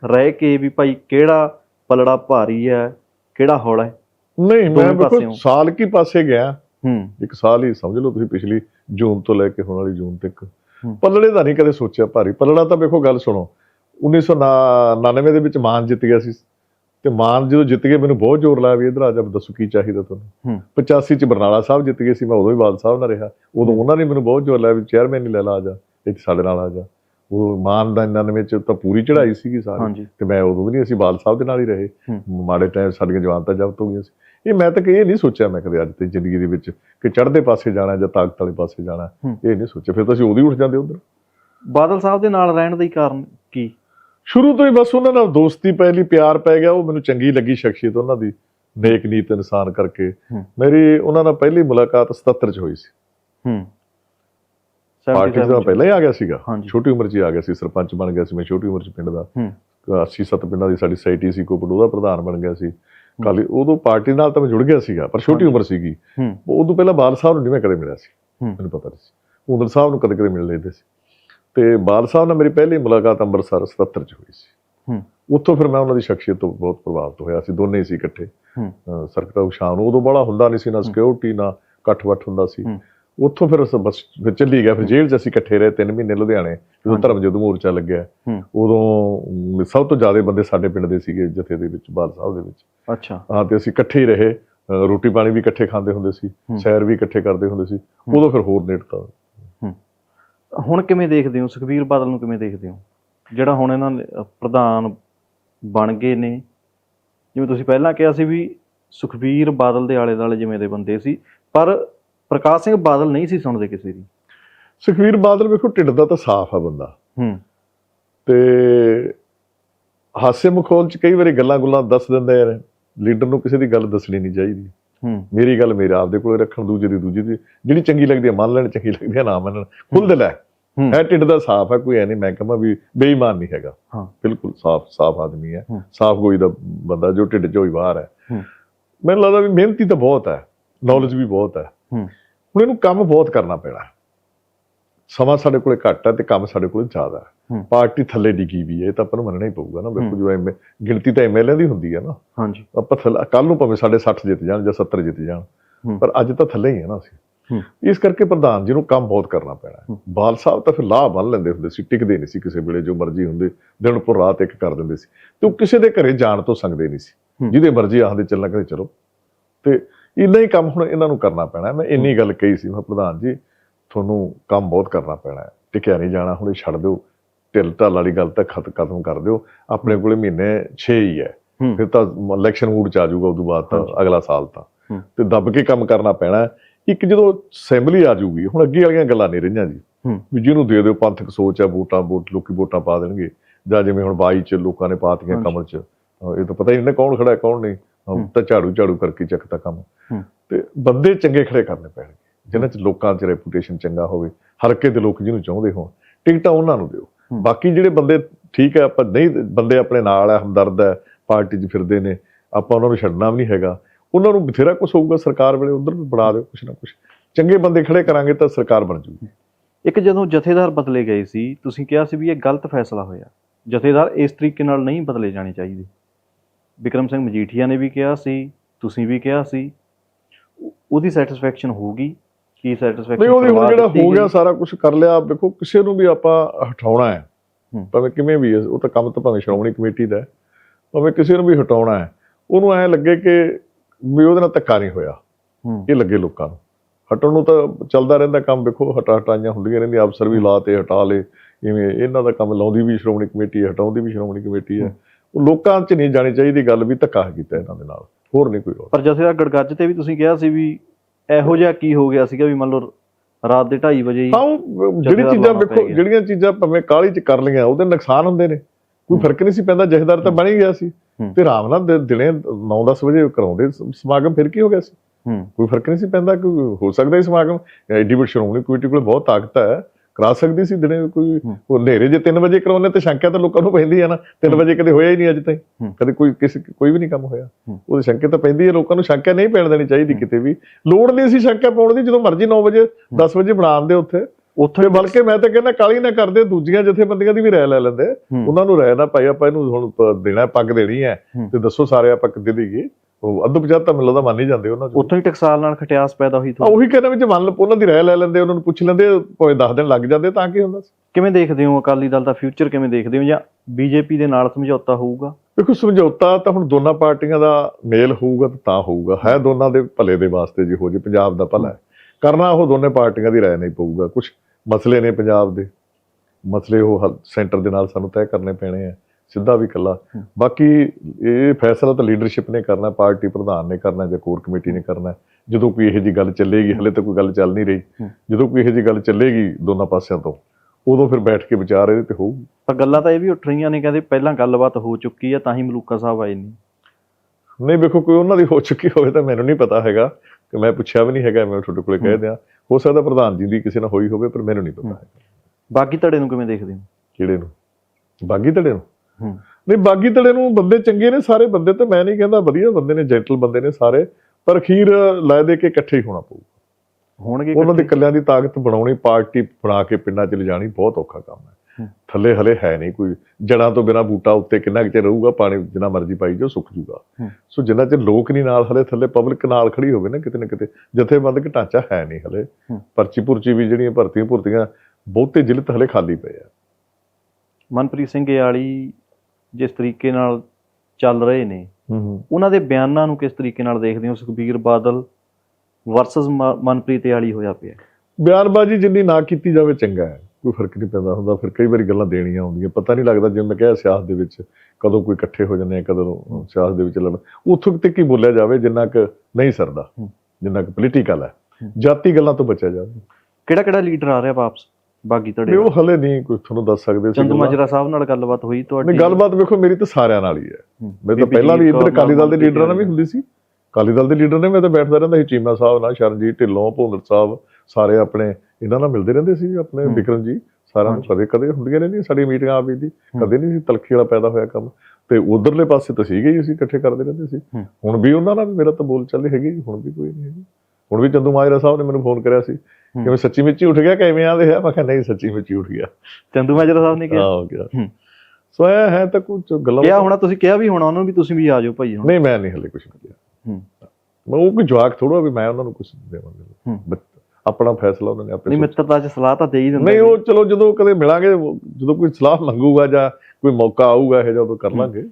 S1: ਰਹਿ ਕੇ ਵੀ ਭਾਈ ਕਿਹੜਾ ਪਲੜਾ ਭਾਰੀ ਹੈ ਕਿਹੜਾ ਹੌਲਾ ਹੈ
S2: ਨਹੀਂ ਮੈਂ
S1: ਪਾਸਿਓਂ।
S2: ਸਾਲ ਕੀ ਪਾਸੇ ਗਿਆ
S1: ਹੂੰ
S2: ਇੱਕ ਸਾਲ ਹੀ ਸਮਝ ਲਓ ਤੁਸੀਂ ਪਿਛਲੀ ਜੂਨ ਤੋਂ ਲੈ ਕੇ ਹੁਣ ਵਾਲੀ ਜੂਨ ਤੱਕ। ਪੱਲੜੇ ਦਾ ਨਹੀਂ ਕਦੇ ਸੋਚਿਆ ਭਾਰੀ। ਪੱਲੜਾ ਤਾਂ ਵੇਖੋ ਗੱਲ ਸੁਣੋ 1999 ਦੇ ਵਿੱਚ ਮਾਨ ਜਿੱਤ ਗਿਆ ਸੀ। ਤੇ ਮਾਨ ਜਦੋਂ ਜਿੱਤ ਗਏ ਮੈਨੂੰ ਬਹੁਤ ਜ਼ੋਰ ਲਾਇਆ ਵੀ ਇਧਰ ਆ ਜਾ ਦੱਸੋ ਕੀ ਚਾਹੀਦਾ ਤੁਹਾਨੂੰ।
S1: ਹੂੰ।
S2: 85 ਚ ਬਰਨਾਲਾ ਸਾਹਿਬ ਜਿੱਤ ਗਏ ਸੀ ਮੈਂ ਉਦੋਂ ਹੀ ਬਾਦ ਸਾਹਿਬ ਨਾਲ ਰਿਹਾ। ਉਦੋਂ ਉਹਨਾਂ ਨੇ ਮੈਨੂੰ ਬਹੁਤ ਜ਼ੋਰ ਲਾਇਆ ਵੀ ਚੇਅਰਮੈਨ ਨਹੀਂ ਲੈ ਲਾ ਆ ਜਾ ਇੱਥੇ ਸਾਡੇ ਨਾਲ ਆ ਜਾ। ਉਹ ਮਾਨ ਦਾ 99 ਚ ਤਾਂ ਪੂਰੀ ਚੜ੍ਹਾਈ ਸੀਗੀ ਸਾਰੀ। ਤੇ ਮੈਂ ਉਦੋਂ ਵੀ ਨਹੀਂ ਅਸੀਂ ਬਾਲ ਸਾਹਿਬ ਦੇ ਨਾਲ ਹੀ ਰਹੇ। ਮਾੜੇ ਟਾਈਮ ਸਾਡੀਆਂ ਜਵਾਨਤਾਂ ਜ਼ਬਤ ਹੋ ਗਈਆਂ ਸੀ। ਇਹ ਮੈਂ ਤਾਂ ਇਹ ਨਹੀਂ ਸੋਚਿਆ ਮੈਂ ਕਦੇ ਅੱਜ ਤੱਕ ਜ਼ਿੰਦਗੀ ਦੇ ਵਿੱਚ ਕਿ ਚੜ੍ਹਦੇ ਪਾਸੇ ਜਾਣਾ ਜਾਂ ਤਾਕਤ ਵਾਲੇ ਪਾਸੇ ਜਾਣਾ। ਇਹ ਨਹੀਂ ਸੋਚਿਆ। ਫਿਰ ਤਾਂ ਅਸੀਂ ਉਦੋਂ ਹੀ ਉੱਠ ਜਾਂਦੇ ਉਧਰ।
S1: ਬਾਦਲ ਸਾਹਿਬ ਦੇ ਨਾਲ ਰਹਿਣ ਦਾ ਹੀ ਕਾਰਨ ਕੀ?
S2: ਸ਼ੁਰੂ ਤੋਂ ਹੀ ਬਸ ਉਹਨਾਂ ਨਾਲ ਦੋਸਤੀ ਪੈ ਲਈ ਪਿਆਰ ਪੈ ਗਿਆ ਉਹ ਮੈਨੂੰ ਚੰਗੀ ਲੱਗੀ ਸ਼ਖਸੀਅਤ ਉਹਨਾਂ ਦੀ ਨੇਕ ਨੀਤ ਇਨਸਾਨ ਕਰਕੇ। ਮੇਰੀ ਉਹਨਾਂ ਨਾਲ ਪਹਿਲੀ ਮੁਲਾਕਾਤ 77 ਚ ਹੋਈ ਸੀ।
S1: ਹੂੰ।
S2: ਪਾਰਟੀ ਤਾਂ ਪਹਿਲਾਂ ਹੀ ਆ ਗਿਆ ਸੀਗਾ। ਛੋਟੀ ਉਮਰ 'ਚ ਹੀ ਆ ਗਿਆ ਸੀ ਸਰਪੰਚ ਬਣ ਗਿਆ ਸੀ ਮੈਂ ਛੋਟੀ ਉਮਰ 'ਚ ਪਿੰਡ ਦਾ।
S1: ਹੂੰ।
S2: 80 ਸੱਤ ਪਿੰਡਾਂ ਦੀ ਸਾਡੀ ਸੋਸਾਇਟੀ ਸੀ ਕੋਪੜ ਉਹਦਾ ਪ੍ਰਧਾਨ ਬਣ ਗਿਆ ਸੀ। ਕਾਲੀ ਉਦੋਂ ਪਾਰਟੀ ਨਾਲ ਤਾਂ ਮੈਂ ਜੁੜ ਗਿਆ ਸੀਗਾ ਪਰ ਛੋਟੀ ਉਮਰ ਸੀਗੀ। ਉਦੋਂ ਪਹਿਲਾਂ ਬਾਲ ਸਾਹਿਬ ਨੂੰ ਨਹੀਂ ਮੈਂ ਕਦੇ ਮਿਲਿਆ ਸੀ ਮੈਨੂੰ ਪਤਾ ਨਹੀਂ ਸੀ। ਉਂਦਲ ਸਾਹਿਬ ਨੂੰ ਕਦੇ ਕਦੇ ਮਿਲ ਲੈਂਦੇ ਸੀ। ਤੇ ਬਾਲ ਸਾਹਿਬ ਨਾਲ ਮੇਰੀ ਪਹਿਲੀ ਮੁਲਾਕਾਤ ਅੰਮ੍ਰਿਤਸਰ 77 ਚ ਹੋਈ ਸੀ। ਉੱਥੋਂ ਫਿਰ ਮੈਂ ਉਹਨਾਂ ਦੀ ਸ਼ਖਸੀਅਤ ਤੋਂ ਬਹੁਤ ਪ੍ਰਭਾਵਿਤ ਹੋਇਆ ਸੀ ਦੋਨੇ ਹੀ ਸੀ ਇਕੱਠੇ।
S1: ਹੂੰ।
S2: ਸਰਕਟਾਉ ਸ਼ਾਮ ਨੂੰ। ਉਦੋਂ ਬੜਾ ਹੁੰਦਾ ਨਹੀਂ ਸੀ ਨਾ ਸਿਕਿਉਰਿਟੀ ਨਾ ਇਕੱਠ-ਵੱਠ ਹੁੰਦਾ ਸੀ। ਉੱਥੋਂ ਫਿਰ ਬਸ ਫਿਰ ਚੱਲੀ ਗਿਆ ਫਿਰ ਜੇਲ੍ਹ 'ਚ ਅਸੀਂ ਇਕੱਠੇ ਰਹੇ 3 ਮਹੀਨੇ ਲੁਧਿਆਣੇ ਜਦੋਂ ਧਰਮ ਯੁੱਧ ਮੋਰਚਾ ਲੱਗਿਆ। ਉਦੋਂ ਸਭ ਤੋਂ ਜ਼ਿਆਦਾ ਬੰਦੇ ਸਾਡੇ ਪਿੰਡ ਦੇ ਸੀਗੇ ਜਥੇ ਦੇ ਵਿੱਚ ਬਾਲ ਸਾਹਿਬ ਦੇ ਵਿੱਚ।
S1: ਅੱਛਾ।
S2: ਹਾਂ ਤੇ ਅਸੀਂ ਇਕੱਠੇ ਹੀ ਰਹੇ। ਰੋਟੀ ਪਾਣੀ ਵੀ ਇਕੱਠੇ ਖਾਂਦੇ ਹੁੰਦੇ ਸੀ। ਸੈਰ ਵੀ ਇਕੱਠੇ ਕਰਦੇ ਹੁੰਦੇ ਸੀ। ਉਦੋਂ ਫਿਰ ਹੋਰ ਨੇੜਤਾ
S1: ਹੁਣ ਕਿਵੇਂ ਦੇਖਦੇ ਹੋ? ਸੁਖਬੀਰ ਬਾਦਲ ਨੂੰ ਕਿਵੇਂ ਦੇਖਦੇ ਹੋ? ਜਿਹੜਾ ਹੁਣ ਇਹਨਾਂ ਪ੍ਰਧਾਨ ਬਣ ਗਏ ਨੇ। ਜਿਵੇਂ ਤੁਸੀਂ ਪਹਿਲਾਂ ਕਿਹਾ ਸੀ ਵੀ ਸੁਖਬੀਰ ਬਾਦਲ ਦੇ ਆਲੇ ਦੁਆਲੇ ਜਿਵੇਂ ਦੇ ਬੰਦੇ ਸੀ ਪਰ ਪ੍ਰਕਾਸ਼ ਸਿੰਘ ਬਾਦਲ ਨਹੀਂ ਸੀ ਸੁਣਦੇ ਕਿਸੇ ਦੀ।
S2: ਸੁਖਵੀਰ ਬਾਦਲ ਵੇਖੋ ਢਿੱਡ ਦਾ ਤਾਂ ਸਾਫ਼ ਆ ਬੰਦਾ।
S1: ਹੂੰ।
S2: ਤੇ ਹਾਸੇ ਮਖੌਲ ਚ ਕਈ ਵਾਰੀ ਗੱਲਾਂ ਗੁੱਲਾਂ ਦੱਸ ਦਿੰਦਾ ਯਾਰ ਲੀਡਰ ਨੂੰ ਕਿਸੇ ਦੀ ਗੱਲ ਦੱਸਣੀ ਨਹੀਂ ਚਾਹੀਦੀ।
S1: ਹੂੰ।
S2: ਮੇਰੀ ਗੱਲ ਮੇਰੇ ਆਪ ਦੇ ਕੋਲੇ ਰੱਖਣ ਦੂਜੇ ਦੀ ਦੂਜੇ ਦੀ ਜਿਹੜੀ ਚੰਗੀ ਲੱਗਦੀ ਹੈ ਮੰਨ ਲੈਣ ਚੰਗੀ ਲੱਗਦੀ ਹੈ ਨਾ ਮੰਨਣ ਖੁੱਲ ਦਿਲ ਹੈ
S1: ਹੂੰ।
S2: ਢਿੱਡ ਦਾ ਸਾਫ਼ ਹੈ ਕੋਈ ਐ ਨਹੀਂ ਮੈਂ ਕਹਾਂ ਵੀ ਬੇਈਮਾਨ ਨਹੀਂ ਹੈਗਾ।
S1: ਹਾਂ।
S2: ਬਿਲਕੁਲ ਸਾਫ਼ ਸਾਫ਼ ਆਦਮੀ ਹੈ। ਸਾਫ਼ ਕੋਈ ਦਾ ਬੰਦਾ ਜੋ ਢਿੱਡ ਚੋਂ ਹੀ ਬਾਹਰ ਹੈ
S1: ਹੂੰ।
S2: ਮੈਨੂੰ ਲੱਗਦਾ ਵੀ ਮਿਹਨਤੀ ਤਾਂ ਬਹੁਤ ਹੈ ਨੌਲੇਜ ਵੀ ਬਹੁਤ ਹੂੰ ਹੁਣ ਇਹਨੂੰ ਕੰਮ ਬਹੁਤ ਕਰਨਾ ਪੈਣਾ। ਸਮਾਂ ਸਾਡੇ ਕੋਲੇ ਘੱਟ ਹੈ ਤੇ ਕੰਮ ਸਾਡੇ ਕੋਲੇ ਜ਼ਿਆਦਾ। ਹੈ। ਪਾਰਟੀ ਥੱਲੇ ਡਿੱਗੀ ਵੀ ਹੈ ਇਹ ਤਾਂ ਆਪਾਂ ਨੂੰ ਮੰਨਣਾ ਹੀ ਪਊਗਾ ਨਾ। ਵੇਖੋ। ਜੋ ਐਮ ਗਿਣਤੀ ਤਾਂ ਐਮਐਲਏ ਦੀ ਹੁੰਦੀ ਹੈ ਨਾ।
S1: ਹਾਂਜੀ।
S2: ਆਪਾਂ ਥੱਲੇ ਕੱਲ ਨੂੰ ਭਾਵੇਂ ਸਾਡੇ 60 ਜਿੱਤ ਜਾਣ ਜਾਂ 70 ਜਿੱਤ ਜਾਣ ਪਰ ਅੱਜ ਤਾਂ ਥੱਲੇ ਹੀ ਹੈ ਨਾ ਅਸੀਂ। ਇਸ ਕਰਕੇ ਪ੍ਰਧਾਨ ਜੀ ਨੂੰ ਕੰਮ ਬਹੁਤ ਕਰਨਾ ਪੈਣਾ। ਬਾਲ ਸਾਹਿਬ ਤਾਂ ਫਿਰ ਲਾਹ ਬੰਨ ਲੈਂਦੇ ਹੁੰਦੇ ਸੀ ਟਿਕਦੇ ਨਹੀਂ ਸੀ ਕਿਸੇ ਵੇਲੇ ਜੋ ਮਰਜ਼ੀ ਹੁੰਦੇ ਦਿਨ ਪਰ ਰਾਤ ਇੱਕ ਕਰ ਦਿੰਦੇ ਸੀ। ਤੇ ਉਹ ਕਿਸੇ ਦੇ ਘਰੇ ਜਾਣ ਤੋਂ ਸੰਗਦੇ ਨਹੀਂ ਸੀ। ਜਿਹਦੇ ਮਰਜ਼ੀ ਆਖਦੇ ਚੱਲਣਾ ਕਹਿੰਦੇ ਚਲੋ। ਤੇ ਇੰਨਾ ਹੀ ਕੰਮ ਹੁਣ ਇਹਨਾਂ ਨੂੰ ਕਰਨਾ ਪੈਣਾ। ਮੈਂ ਇੰਨੀ ਗੱਲ ਕਹੀ ਸੀ ਮੈਂ ਪ੍ਰਧਾਨ ਜੀ ਤੁਹਾਨੂੰ ਕੰਮ ਬਹੁਤ ਕਰਨਾ ਪੈਣਾ ਹੈ। ਟਿਕਿਆ ਨਹੀਂ ਜਾਣਾ ਹੁਣ ਇਹ ਛੱਡ ਦਿਓ। ਢਿੱਲ ਢਾਲ ਵਾਲੀ ਗੱਲ ਤਾਂ ਖਤ ਖਤਮ ਕਰ ਦਿਓ। ਆਪਣੇ ਕੋਲੇ ਮਹੀਨੇ 6 ਹੀ ਹੈ। ਫਿਰ ਤਾਂ ਇਲੈਕਸ਼ਨ ਮੂਡ ਚ ਆ ਜਾਊਗਾ ਉਦੋਂ ਬਾਅਦ ਤਾਂ। ਅਗਲਾ ਸਾਲ ਤਾਂ। ਤੇ ਦੱਬ ਕੇ ਕੰਮ ਕਰਨਾ ਪੈਣਾ। ਇੱਕ ਜਦੋਂ ਅਸੈਂਬਲੀ ਆ ਜਾਊਗੀ ਹੁਣ ਅੱਗੇ ਵਾਲੀਆਂ ਗੱਲਾਂ ਨਹੀਂ ਰਹੀਆਂ ਜੀ। ਵੀ ਜਿਹਨੂੰ ਦੇ ਦਿਓ ਪੰਥਕ ਸੋਚ ਹੈ ਵੋਟਾਂ ਵੋਟ ਲੋਕੀ ਵੋਟਾਂ ਪਾ ਦੇਣਗੇ। ਜਾਂ ਜਿਵੇਂ ਹੁਣ 22 ਚ ਲੋਕਾਂ ਨੇ ਪਾਤੀਆਂ। ਕਮਲ ਚ। ਇਹ ਤਾਂ ਪਤਾ ਹੀ ਨਹੀਂ ਕੌਣ ਖੜਾ ਹੈ, ਕੌਣ ਨਹੀਂ। ਤਾਂ ਝਾੜੂ ਝਾੜੂ ਕਰਕੇ ਚੱਕਤਾ ਕੰਮ। ਤੇ ਬੰਦੇ ਚੰਗੇ ਖੜੇ ਕਰਨੇ ਪੈਣਗੇ ਜਿਨ੍ਹਾਂ ਚ ਲੋਕਾਂ 'ਚ ਰੈਪੂਟੇਸ਼ਨ ਚੰਗਾ ਹੋਵੇ ਹਰਕੇ ਦੇ ਲੋਕ ਜਿਹਨੂੰ ਚਾਹੁੰਦੇ ਹੋਣ ਟਿਕਟਾਂ ਉਹਨਾਂ ਨੂੰ ਦਿਓ। ਬਾਕੀ ਜਿਹੜੇ ਬੰਦੇ ਠੀਕ ਹੈ ਆਪਾਂ ਨਹੀਂ ਬੰਦੇ ਆਪਣੇ ਨਾਲ ਹੈ ਹਮਦਰਦ ਹੈ ਪਾਰਟੀ 'ਚ ਫਿਰਦੇ ਨੇ ਆਪਾਂ ਉਹਨਾਂ ਨੂੰ ਛੱਡਣਾ ਵੀ ਨਹੀਂ ਹੈਗਾ। ਉਹਨਾਂ ਨੂੰ ਬਥੇਰਾ ਕੁਝ ਹੋਊਗਾ ਸਰਕਾਰ ਵੇਲੇ ਉਧਰ ਵੀ ਬਣਾ ਦਿਓ ਕੁਛ ਨਾ ਕੁਛ। ਚੰਗੇ ਬੰਦੇ ਖੜੇ ਕਰਾਂਗੇ ਤਾਂ ਸਰਕਾਰ ਬਣ ਜੂਗੀ।
S1: ਇੱਕ ਜਦੋਂ ਜਥੇਦਾਰ ਬਦਲੇ ਗਏ ਸੀ ਤੁਸੀਂ ਕਿਹਾ ਸੀ ਵੀ ਇਹ ਗਲਤ ਫੈਸਲਾ ਹੋਇਆ। ਜਥੇਦਾਰ ਇਸ ਤਰੀਕੇ ਨਾਲ ਨਹੀਂ ਬਦਲੇ ਜਾਣੇ ਚਾਹੀਦੇ। ਵਿਕਰਮ ਸਿੰਘ ਮਜੀਠੀਆ ਨੇ ਵੀ ਕਿਹਾ ਸੀ ਤੁਸੀਂ ਵੀ ਕਿਹਾ ਸੀ। ਉਹ- ਉਹਦੀ ਸੈਟੀਸਫੈਕਸ਼ਨ ਹੋਊਗੀ? ਕੀ ਸੈਟੀਸਫੈਕਸ਼ਨ
S2: ਨਹੀਂ ਉਹਦੀ ਹੁਣ ਜਿਹੜਾ ਹੋ ਗਿਆ ਸਾਰਾ ਕੁਝ ਕਰ ਲਿਆ ਵੇਖੋ ਕਿਸੇ ਨੂੰ ਵੀ ਆਪਾਂ ਹਟਾਉਣਾ ਹੈ। ਭਾਵੇਂ ਕਿਵੇਂ ਵੀ ਉਹ ਤਾਂ ਕੰਮ ਤਾਂ ਭਾਵੇਂ ਸ਼੍ਰੋਮਣੀ ਕਮੇਟੀ ਦਾ ਹੈ ਭਾਵੇਂ ਕਿਸੇ ਨੂੰ ਵੀ ਹਟਾਉਣਾ ਹੈ। ਉਹਨੂੰ ਐ ਲੱਗੇ ਕਿ ਵੀ ਉਹਦੇ ਨਾਲ ਧੱਕਾ ਨਹੀਂ ਹੋਇਆ। ਇਹ ਲੱਗੇ ਲੋਕਾਂ ਨੂੰ। ਹਟਣ ਨੂੰ ਤਾਂ ਚੱਲਦਾ ਰਹਿੰਦਾ ਕੰਮ ਵੇਖੋ ਹਟਾ ਹਟਾਈਆਂ ਹੁੰਦੀਆਂ ਰਹਿੰਦੀਆਂ ਅਫਸਰ ਵੀ ਲਾ ਤੇ ਹਟਾ ਲੇ। ਇਵੇਂ ਇਹਨਾਂ ਦਾ ਕੰਮ ਲਾਉਂਦੀ ਵੀ ਸ਼੍ਰੋਮਣੀ ਕਮੇਟੀ ਹੈ ਹਟਾਉਂਦੀ ਵੀ ਸ਼੍ਰੋਮਣੀ ਕਮੇਟੀ ਹੈ। ਲੋਕਾਂ 'ਚ ਨਹੀਂ ਜਾਣੀ ਚਾਹੀਦੀ ਗੱਲ ਵੀ ਧੱਕਾ ਕੀਤਾ ਇਹਨਾਂ ਦੇ ਨਾਲ। ਹੋਰ ਨਹੀਂ ਕੋਈ ਹੋਰ।
S1: ਪਰ ਜਥੇਦਾਰ ਗੜਗੱਜ ਤੇ ਵੀ ਤੁਸੀਂ ਕਿਹਾ ਸੀ ਵੀ ਇਹੋ ਜਿਹਾ ਕੀ ਹੋ ਗਿਆ ਸੀਗਾ ਵੀ ਮੰਨ ਲਓ ਰਾਤ ਦੇ 2:30 ਵਜੇ ਹੀ
S2: ਹਾਂ ਉਹ ਜਿਹੜੀ ਚੀਜ਼ਾਂ ਵੇਖੋ। ਜਿਹੜੀਆਂ ਚੀਜ਼ਾਂ ਭਾਵੇਂ ਕਾਲੀ 'ਚ ਕਰ ਲਈਆਂ ਉਹਦੇ ਨੁਕਸਾਨ ਹੁੰਦੇ ਨੇ। ਕੋਈ ਫ਼ਰਕ ਨਹੀਂ ਸੀ ਪੈਂਦਾ ਜਥੇਦਾਰ ਤਾਂ ਬਣ ਹੀ ਗਿਆ ਸੀ।
S1: ਹੂੰ।
S2: ਤੇ ਆਰਾਮ ਨਾਲ ਦਿਨੇ 9-10 ਵਜੇ ਕਰਾਉਂਦੇ ਸਮਾਗਮ ਫਿਰ ਕੀ ਹੋ ਗਿਆ ਸੀ?
S1: ਹੂੰ।
S2: ਕੋਈ ਫ਼ਰਕ ਨਹੀਂ ਸੀ ਪੈਂਦਾ ਕਿ ਹੋ ਸਕਦਾ ਸੀ ਸਮਾਗਮ। ਐਡੀ ਵੱਡੀ ਸ਼੍ਰੋਮਣੀ ਕਮੇਟੀ ਕੋਲ ਬਹੁਤ ਤਾਕਤ ਹੈ। ਕਰਾ ਸਕਦੀ ਸੀ ਦਿਨੇ ਕੋਈ। ਉਹ ਹਨੇਰੇ ਜੇ 3 ਵਜੇ ਕਰਾਉਣੇ ਤੇ ਸ਼ੰਕਾ ਤਾਂ ਲੋਕਾਂ ਨੂੰ ਪੈਂਦੀ ਹੈ ਨਾ। 3 ਵਜੇ ਕਦੇ ਹੋਇਆ ਹੀ ਨਹੀਂ ਅੱਜ ਤਾਈਂ। ਕਦੇ ਕੋਈ ਕਿਸੇ ਕੋਈ ਵੀ ਨਹੀਂ ਕੰਮ ਹੋਇਆ। ਉਹਦੀ ਸ਼ੰਕਾ ਤਾਂ ਪੈਂਦੀ ਹੈ ਲੋਕਾਂ ਨੂੰ ਸ਼ੰਕਾ ਨਹੀਂ ਪੈਣ ਦੇਣੀ ਚਾਹੀਦੀ ਕਿਤੇ ਵੀ। ਲੋੜ ਨਹੀਂ ਸੀ ਸ਼ੰਕਾ ਪਾਉਣ ਦੀ ਜਦੋਂ ਮਰਜ਼ੀ 9 ਵਜੇ 10 ਵਜੇ ਬਣਾਉਂਦੇ ਉੱਥੇ।
S1: ਉੱਥੋਂ
S2: ਤੇ ਬਲਕਿ ਮੈਂ ਤਾਂ ਕਹਿੰਦਾ ਕਾਲੀ ਨਾ ਕਰਦੇ ਦੂਜੀਆਂ ਜਥੇਬੰਦੀਆਂ ਦੀ ਵੀ ਰਾਇ ਲੈ ਲੈਂਦੇ। ਉਹਨਾਂ ਨੂੰ ਰਾਇ ਨਾ ਪਾਈ ਆਪਾਂ ਇਹਨੂੰ ਹੁਣ ਦੇਣਾ ਪੱਗ ਦੇਣੀ ਹੈ। ਤੇ ਦੱਸੋ ਸਾਰੇ ਆਪਾਂ ਕਿੱਦੇ ਦੀਏ ਉਹ ਅੱਧ ਪਚਾਤ ਤਾਂ ਮੈਨੂੰ ਲੱਗਦਾ ਮੰਨ ਹੀ ਜਾਂਦੇ ਉਹਨਾਂ ਚੋਂ।
S1: ਉੱਥੋਂ ਹੀ ਟਕਸਾਲ ਨਾਲ ਖਟਿਆਸ ਪੈਦਾ ਹੋਈ ਤੁਹਾਨੂੰ
S2: ਉਹੀ ਕਹਿੰਦਾ ਵੀ ਜੇ ਮੰਨ ਲਓ ਉਹਨਾਂ ਦੀ ਰਾਇ ਲੈ ਲੈਂਦੇ ਉਹਨਾਂ ਨੂੰ ਪੁੱਛ ਲੈਂਦੇ ਭਾਵੇਂ 10 ਦਿਨ ਲੱਗ ਜਾਂਦੇ ਤਾਂ ਕੀ ਹੁੰਦਾ ਸੀ?
S1: ਕਿਵੇਂ ਦੇਖਦੇ ਹੋ ਅਕਾਲੀ ਦਲ ਦਾ ਫਿਊਚਰ ਕਿਵੇਂ ਦੇਖਦੇ ਹੋ ਜਾਂ ਬੀਜੇਪੀ ਦੇ ਨਾਲ ਸਮਝੌਤਾ ਹੋਊਗਾ?
S2: ਦੇਖੋ ਸਮਝੌਤਾ ਤਾਂ ਹੁਣ ਦੋਨਾਂ ਪਾਰਟੀਆਂ ਦਾ ਮੇਲ ਹੋਊਗਾ ਤਾਂ ਤਾਂ ਹੋਊਗਾ। ਹੈ ਦੋਨਾਂ ਦੇ ਭਲੇ ਦੇ ਵਾਸਤੇ ਜੇ ਹੋ ਜੇ ਪੰਜਾਬ ਦਾ ਭਲਾ ਕਰਨਾ ਉਹ ਦੋਨੇ ਪਾਰਟੀਆਂ ਦੀ ਰਾਇ ਨਹੀਂ ਪਊਗਾ। ਕੁਝ ਮਸਲੇ ਨੇ ਪੰਜਾਬ ਦੇ। ਮਸਲੇ ਉਹ ਸੈਂਟਰ ਦੇ ਨਾਲ ਸਾਨੂੰ ਤੈਅ ਕਰਨੇ ਪੈਣੇ ਆ। ਸਿੱਧਾ ਵੀ ਕੱਲਾ
S1: ਹੂੰ।
S2: ਬਾਕੀ ਇਹ ਫੈਸਲਾ ਤਾਂ ਲੀਡਰਸ਼ਿਪ ਨੇ ਕਰਨਾ ਪਾਰਟੀ ਪ੍ਰਧਾਨ ਨੇ ਕਰਨਾ ਜਾਂ ਕੋਰ ਕਮੇਟੀ ਨੇ ਕਰਨਾ। ਜਦੋਂ ਕੋਈ ਇਹੋ ਜੀ ਗੱਲ ਚੱਲੇਗੀ ਹਲੇ ਤਾਂ ਕੋਈ ਗੱਲ ਚੱਲ ਨਹੀਂ ਰਹੀ।
S1: ਹੂੰ।
S2: ਜਦੋਂ ਕੋਈ ਇਹੋ ਜੀ ਗੱਲ ਚੱਲੇਗੀ ਦੋਨਾਂ ਪਾਸਿਆਂ ਤੋਂ ਉਦੋਂ ਫਿਰ ਬੈਠ ਕੇ ਵਿਚਾਰ ਇਹਦੇ ਤੇ ਹੋਊ।
S1: ਪਰ ਗੱਲਾਂ ਤਾਂ ਇਹ ਵੀ ਉੱਠ ਰਹੀਆਂ ਨੇ ਕਹਿੰਦੇ ਪਹਿਲਾਂ ਗੱਲਬਾਤ ਹੋ ਚੁੱਕੀ ਆ ਤਾਂ ਹੀ ਮਲੂਕਾ ਸਾਹਿਬ ਆਏ ਨਹੀਂ
S2: ਨਹੀਂ ਵੇਖੋ ਕੋਈ ਉਹਨਾਂ ਦੀ ਹੋ ਚੁੱਕੀ ਹੋਵੇ ਤਾਂ ਮੈਨੂੰ ਨਹੀਂ ਪਤਾ ਹੈਗਾ। ਕਿ ਮੈਂ ਪੁੱਛਿਆ ਵੀ ਨਹੀਂ ਹੈਗਾ ਮੈਂ ਤੁਹਾਡੇ ਕੋਲੇ ਕਹਿ ਦਿਆਂ। ਹੋ ਸਕਦਾ ਪ੍ਰਧਾਨ ਜੀ ਦੀ ਕਿਸੇ ਨਾਲ ਹੋਈ ਹੋਵੇ ਪਰ ਮੈਨੂੰ ਨਹੀਂ ਪਤਾ ਹੈ।
S1: ਬਾਗੀ ਧੜੇ ਨੂੰ ਕਿਵੇਂ ਦੇਖਦੇ ਹੋ?
S2: ਕਿਹੜੇ ਨੂੰ? ਬਾਗੀ ਧੜੇ ਨੂੰ?
S1: ਹੂੰ
S2: ਨਹੀਂ ਬਾਗੀ ਧੜੇ ਨੂੰ ਬੰਦੇ ਚੰਗੇ ਨੇ ਸਾਰੇ ਬੰਦੇ ਤੇ ਮੈਂ ਨਹੀਂ ਕਹਿੰਦਾ ਵਧੀਆ ਬੰਦੇ ਨੇ ਜੈਂਟਲ ਬੰਦੇ ਨੇ ਸਾਰੇ ਪਰ ਅਖੀਰ ਲੈ ਦੇ ਕੇ ਇਕੱਠੇ ਹੀ ਹੋਣਾ ਪਊ
S1: ਹੋਣਗੇ
S2: ਉਹਨਾਂ ਦੇ? ਇਕੱਲਿਆਂ ਦੀ ਤਾਕਤ ਬਣਾਉਣੀ ਪਾਰਟੀ ਬਣਾ ਕੇ ਪਿੰਡਾਂ 'ਚ ਲਿਜਾਣੀ ਬਹੁਤ ਔਖਾ ਕੰਮ ਹੈ। ਥੱਲੇ ਹਲੇ ਹੈ ਨਹੀਂ ਕੋਈ ਜੜਾਂ ਤੋਂ ਬਿਨਾ ਬੂਟਾ ਉੱਤੇ ਕਿੰਨਾ ਕੁ ਚਿਰ ਰਹੂਗਾ ਪਾਣੀ ਜਿੰਨਾ ਮਰਜ਼ੀ ਪਾਈ ਜਾਓ ਸੁੱਕ ਜੂਗਾ। ਸੋ ਜਿੰਨਾ ਚਿਰ ਲੋਕ ਨਹੀਂ ਨਾਲ ਹਲੇ ਥੱਲੇ ਪਬਲਿਕ ਨਾਲ ਖੜੀ ਹੋਵੇ ਨਾ ਕਿਤੇ ਨਾ ਕਿਤੇ ਜਥੇਬੰਦਕ ਢਾਂਚਾ ਹੈ ਨਹੀਂ ਹਲੇ। ਪਰਚੀ ਪੁਰਚੀ ਵੀ ਜਿਹੜੀਆਂ ਭਰਤੀਆਂ ਭੁਰਤੀਆਂ ਬਹੁਤੇ ਜ਼ਿਲ੍ਹੇ ਹਲੇ ਖਾਲੀ ਪਏ ਆ
S1: ਮਨਪ੍ਰੀਤ ਸਿੰਘ ਯਾਲੀ ਜਿਸ ਤਰੀਕੇ ਨਾਲ ਚੱਲ ਰਹੇ ਨੇ ਉਹਨਾਂ ਦੇ ਬਿਆਨਾਂ ਨੂੰ ਕਿਸ ਤਰੀਕੇ ਨਾਲ ਦੇਖਦੇ ਹੋ? ਸੁਖਬੀਰ ਬਾਦਲ ਵਰਸਸ ਮਨਪ੍ਰੀਤ ਯਾਲੀ ਹੋਇਆ ਪਿਆ।
S2: ਬਿਆਨਬਾਜ਼ੀ ਜਿੰਨੀ ਨਾ ਕੀਤੀ ਜਾਵੇ ਚੰਗਾ ਹੈ। ਕੋਈ ਫ਼ਰਕ ਨਹੀਂ ਪੈਂਦਾ ਹੁੰਦਾ ਫਿਰ ਕਈ ਵਾਰੀ ਗੱਲਾਂ ਦੇਣੀਆਂ ਹੁੰਦੀਆਂ ਪਤਾ ਨਹੀਂ ਲੱਗਦਾ ਜਿਵੇਂ ਮੈਂ ਕਿਹਾ ਸਿਆਸਤ ਦੇ ਵਿੱਚ ਕਦੋਂ ਕੋਈ ਇਕੱਠੇ ਹੋ ਜਾਂਦੇ ਆ ਕਦੋਂ ਸਿਆਸਤ ਦੇ ਵਿੱਚ ਲੜਨ। ਉੱਥੋਂ ਤੱਕ ਹੀ ਬੋਲਿਆ ਜਾਵੇ ਜਿੰਨਾ ਕੁ ਨਹੀਂ ਸਰਦਾ। ਜਿੰਨਾ ਕੁ ਪੋਲੀਟੀਕਲ ਹੂੰ। ਜਾਤੀ ਗੱਲਾਂ ਤੋਂ ਬਚਿਆ ਜਾਵੇ।
S1: ਕਿਹੜਾ ਕਿਹੜਾ ਲੀਡਰ ਆ ਰਿਹਾ ਵਾਪਸ? ਬਾਗੀ ਧੜੇ
S2: ਨਹੀਂ ਉਹ ਹਲੇ ਨਹੀਂ ਕੋਈ ਤੁਹਾਨੂੰ ਦੱਸ ਸਕਦੇ ਸੀ
S1: ਚੰਦੂ। ਮਾਜਰਾ ਸਾਹਿਬ ਨਾਲ ਗੱਲਬਾਤ ਹੋਈ ਤੁਹਾਡੀ
S2: ਨਹੀਂ ਗੱਲਬਾਤ ਵੇਖੋ ਮੇਰੀ ਤਾਂ ਸਾਰਿਆਂ ਨਾਲ ਹੀ ਹੈ
S1: ਹੂੰ।
S2: ਮੈਂ ਤਾਂ ਪਹਿਲਾਂ ਵੀ ਇੱਧਰ ਅਕਾਲੀ ਦਲ ਦੇ ਲੀਡਰਾਂ ਨਾਲ ਵੀ ਹੁੰਦੀ ਸੀ ਅਕਾਲੀ ਦਲ ਦੇ ਲੀਡਰ ਨੇ ਮੈਂ ਤਾਂ ਬੈਠਦਾ ਰਹਿੰਦਾ ਸੀ ਚੀਮਾ ਸਾਹਿਬ ਨਾਲ ਸ਼ਰਨਜੀਤ ਢਿੱਲੋਂ ਭੁੰਦਰ ਸਾਹਿਬ ਸਾਰੇ ਆਪਣੇ ਇਹਨਾਂ ਨਾਲ ਮਿਲਦੇ ਰਹਿੰਦੇ ਸੀ ਆਪਣੇ। ਵਿਕਰਮ ਜੀ ਸਾਰਿਆਂ ਨੂੰ ਕਦੇ ਕਦੇ ਹੁੰਦੀਆਂ ਰਹਿੰਦੀਆਂ ਸਾਡੀ ਮੀਟਿੰਗ ਆ ਵੀ ਦੀ। ਕਦੇ ਨਹੀਂ ਸੀ ਤਲਖੀ ਵਾਲਾ ਪੈਦਾ ਹੋਇਆ ਕੰਮ ਤੇ ਉਧਰਲੇ ਪਾਸੇ ਤਾਂ ਸੀਗੇ ਹੀ ਅਸੀਂ ਇਕੱਠੇ ਕਰਦੇ ਰਹਿੰਦੇ ਸੀ। ਹੁਣ ਵੀ ਉਹਨਾਂ ਨਾਲ ਮੇਰਾ ਤਾਂ ਬੋਲ ਚੱਲੇ ਹੈਗੇ ਹੁਣ ਵੀ ਕੋਈ ਨਹੀਂ ਹੈਗੀ ਹੁਣ ਵੀ ਚੰਦੂ ਮਾਜਰਾ ਸਾਹਿਬ ਨੇ ਮੈਨੂੰ ਫੋਨ ਕਰਿਆ ਸੀ ਕਿਵੇਂ ਸੱਚੀ ਮਿੱਚੀ ਉੱਠ ਗਿਆ ਕਿਵੇਂ ਆਂਦੇ ਹੈ ਮੈਂ ਕਿਹਾ ਨਹੀਂ ਸੱਚੀ ਮਿੱਚੀ ਉੱਠ ਗਿਆ।
S1: ਚੰਦੂ ਮਾਜਰਾ ਸਾਹਿਬ ਨੇ
S2: ਹਾਂ
S1: ਕਿਹਾ?
S2: ਹੋ ਗਿਆ।
S1: ਹੂੰ।
S2: ਸੋ ਇਹ ਹੈ ਤਾਂ ਕੁਝ ਗੱਲਾਂ
S1: ਕਿਹਾ ਹੋਣਾ ਤੁਸੀਂ ਕਿਹਾ ਵੀ ਹੋਣਾ ਉਹਨੂੰ ਵੀ ਤੁਸੀਂ ਵੀ ਆ ਜਾਓ ਭਾਈ ਹੁਣ।
S2: ਨਹੀਂ ਮੈਂ ਨਹੀਂ ਹਲੇ ਕੁਝ ਕਿਹਾ।
S1: ਹੂੰ।
S2: ਮੈਂ ਉਹ ਕੋਈ ਜਵਾਕ ਥੋੜਾ ਵੀ ਮੈਂ ਉਹਨਾਂ ਨੂੰ ਕੁਝ ਦੇਵਾਂਗਾ।
S1: ਹੂੰ।
S2: ਆਪਣਾ ਫੈਸਲਾ ਉਹਨਾਂ ਨੇ ਆਪੇ
S1: ਨਹੀਂ ਮਿੱਤਰਤਾ 'ਚ ਸਲਾਹ ਤਾਂ ਦੇ ਹੀ ਦਿੰਦੇ
S2: ਨਹੀਂ ਉਹ ਚਲੋ ਜਦੋਂ ਕਦੇ ਮਿਲਾਂਗੇ ਜਦੋਂ ਕੋਈ ਸਲਾਹ ਮੰਗੂਗਾ ਜਾਂ ਕੋਈ ਮੌਕਾ ਆਊਗਾ ਇਹ ਜਦੋਂ ਕਰ ਲਾਂਗੇ।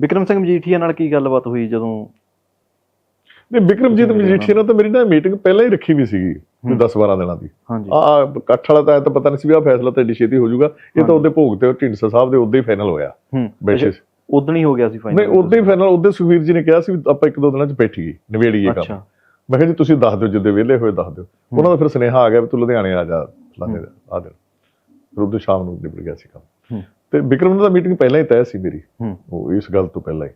S1: ਵਿਕਰਮ ਸਿੰਘ ਮਜੀਠੀਆ ਨਾਲ ਕੀ ਗੱਲਬਾਤ ਹੋਈ ਜਦੋਂ
S2: ਨਹੀਂ ਵਿਕਰਮਜੀਤ
S1: ਤੁਸੀਂ
S2: ਮਜੀਠੀਆ ਨਾਲ ਤਾਂ ਮੇਰੀ ਨਾ ਮੀਟਿੰਗ ਪਹਿਲਾਂ ਹੀ ਰੱਖੀ ਵੀ ਸੀਗੀ ਕੋਈ 10 12 ਦਿਨਾਂ ਦੀ।
S1: ਹਾਂਜੀ।
S2: ਆ ਇਕੱਠ ਵਾਲਾ ਤਾਂ ਇਹ ਤਾਂ ਪਤਾ ਨਹੀਂ ਸੀ ਵੀ ਆ ਫੈਸਲਾ ਤਾਂ ਏਡੀ ਛੇਤੀ ਹੋ ਜਾਊਗਾ। ਇਹ ਤਾਂ ਉਹਦੇ ਭੋਗ ਤੇ ਢਿੰਡਸਾ ਸਾਹਿਬ ਦੇ ਉਦੋਂ ਹੀ ਫਾਈਨਲ ਹੋਇਆ ਸੀ।
S1: ਉਦੋਂ ਹੀ ਹੋ ਗਿਆ ਸੀ
S2: ਨਹੀਂ
S1: ਫਾਈਨਲ
S2: ਉਦੋਂ ਹੀ ਫਾਈਨਲ ਉਦੋਂ ਸੁਖਵੀਰ ਜੀ ਨੇ ਕਿਹਾ ਸੀ ਵੀ ਆਪਾਂ ਇੱਕ ਦੋ ਦਿਨਾਂ ਚ ਬੈਠੀਏ ਨਿਬੇੜੀਏ ਕੰਮ।
S1: ਅੱਛਾ।
S2: ਮੈਂ ਕਿਹਾ ਜੀ ਤੁਸੀਂ ਦੱਸ ਦਿਓ ਜਿੱਦੇ ਵਿਹਲੇ ਹੋਏ ਦੱਸ ਦਿਓ। ਉਹਨਾਂ ਦਾ ਫਿਰ ਸੁਨੇਹਾ ਆ ਗਿਆ ਵੀ ਤੂੰ ਲੁਧਿਆਣੇ ਆ ਜਾ ਦਾ ਆ ਦਿਨ ਫਿਰ ਉਦੋਂ ਸ਼ਾਮ ਨੂੰ ਨਿਬੜ ਗਿਆ ਸੀ ਕੰਮ। ਤੇ ਨਾਲ ਤਾਂ ਮੀਟਿੰਗ ਪਹਿਲਾਂ ਹੀ ਤੈਅ ਸੀ ਮੇਰੀ। ਉਹ ਇਸ ਗੱਲ ਤੋਂ ਪਹਿਲਾਂ ਹੀ।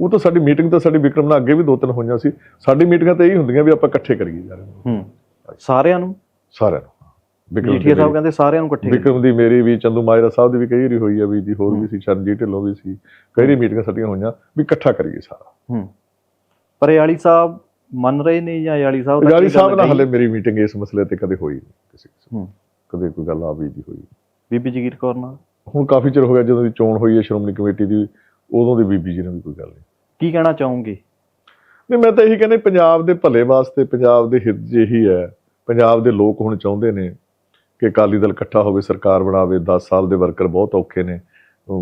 S2: ਉਹ ਤਾਂ ਸਾਡੀ ਮੀਟਿੰਗ ਤਾਂ ਸਾਡੀ ਵਿਕਰਮ ਨਾਲ ਅੱਗੇ ਵੀ ਦੋ ਤਿੰਨ ਹੋਈਆਂ ਸੀ। ਸਾਡੀ ਮੀਟਿੰਗਾਂ ਤਾਂ ਇਹੀ ਹੁੰਦੀਆਂ ਵੀ ਆਪਾਂ ਇਕੱਠੇ ਕਰੀਏ ਯਾਰ।
S1: ਹੂੰ। ਸਾਰਿਆਂ ਨੂੰ?
S2: ਸਾਰਿਆਂ ਨੂੰ। ਵਿਕਰਮ ਦੀ
S1: ਮਜੀਠੀਆ ਸਾਹਿਬ ਕਹਿੰਦੇ ਸਾਰਿਆਂ ਨੂੰ ਇਕੱਠੇ
S2: ਵਿਕਰਮ ਦੀ ਮੇਰੀ ਵੀ ਚੰਦੂ ਮਾਜਰਾ ਸਾਹਿਬ ਦੀ ਵੀ ਕਈ ਵਾਰੀ ਹੋਈ ਆ ਵੀ ਜੀ ਹੋਰ ਵੀ ਸੀ ਚਰਨਜੀਤ ਢਿੱਲੋਂ ਵੀ ਸੀ। ਕਈ ਵਾਰੀ ਮੀਟਿੰਗਾਂ ਸਾਡੀਆਂ ਹੋਈਆਂ ਵੀ ਇਕੱਠਾ ਕਰੀਏ ਸਾਰਾ।
S1: ਹੂੰ। ਪਰ ਯਾਲੀ ਸਾਹਿਬ ਮੰਨ ਰਹੇ ਨੇ ਜਾਂ ਯਾਲੀ ਸਾਹਿਬ ਦਾ ਗੱਲ
S2: ਸਾਹਿਬ ਨਾਲ? ਹਲੇ ਮੇਰੀ ਮੀਟਿੰਗ ਇਸ ਮਸਲੇ ਤੇ ਕਦੇ ਹੋਈ ਨਹੀਂ ਕਿਸੇ ਕਿਸੇ
S1: ਹੂੰ।
S2: ਕਦੇ ਕੋਈ ਗੱਲ ਆ ਵੀ ਦੀ ਹੋਈ।
S1: ਬੀਬੀ ਜਗੀਰ ਕੌਰ ਨਾਲ?
S2: ਹੁਣ ਕਾਫੀ ਚਿਰ ਹੋ ਗਿਆ ਜਦੋਂ ਦੀ ਚੋਣ ਹੋਈ ਹੈ ਸ਼੍ਰੋਮਣੀ ਕਮੇਟੀ ਦੀ ਉਦੋਂ ਦੀ ਬੀਬੀ ਜੀ ਨਾਲ ਵੀ ਕੋਈ ਗੱਲ ਨਹੀਂ।
S1: ਕੀ ਕਹਿਣਾ ਚਾਹੋਗੇ?
S2: ਨਹੀਂ ਮੈਂ ਤਾਂ ਇਹੀ ਕਹਿੰਦਾ ਪੰਜਾਬ ਦੇ ਭਲੇ ਵਾਸਤੇ ਪੰਜਾਬ ਦੇ ਹਿੱਤ ਇਹੀ ਹੈ ਪੰਜਾਬ ਦੇ ਲੋਕ ਹੁਣ ਚਾਹੁੰਦੇ ਨੇ ਕਿ ਅਕਾਲੀ ਦਲ ਇਕੱਠਾ ਹੋਵੇ ਸਰਕਾਰ ਬਣਾਵੇ 10 ਸਾਲ ਦੇ ਵਰਕਰ ਬਹੁਤ ਔਖੇ ਨੇ।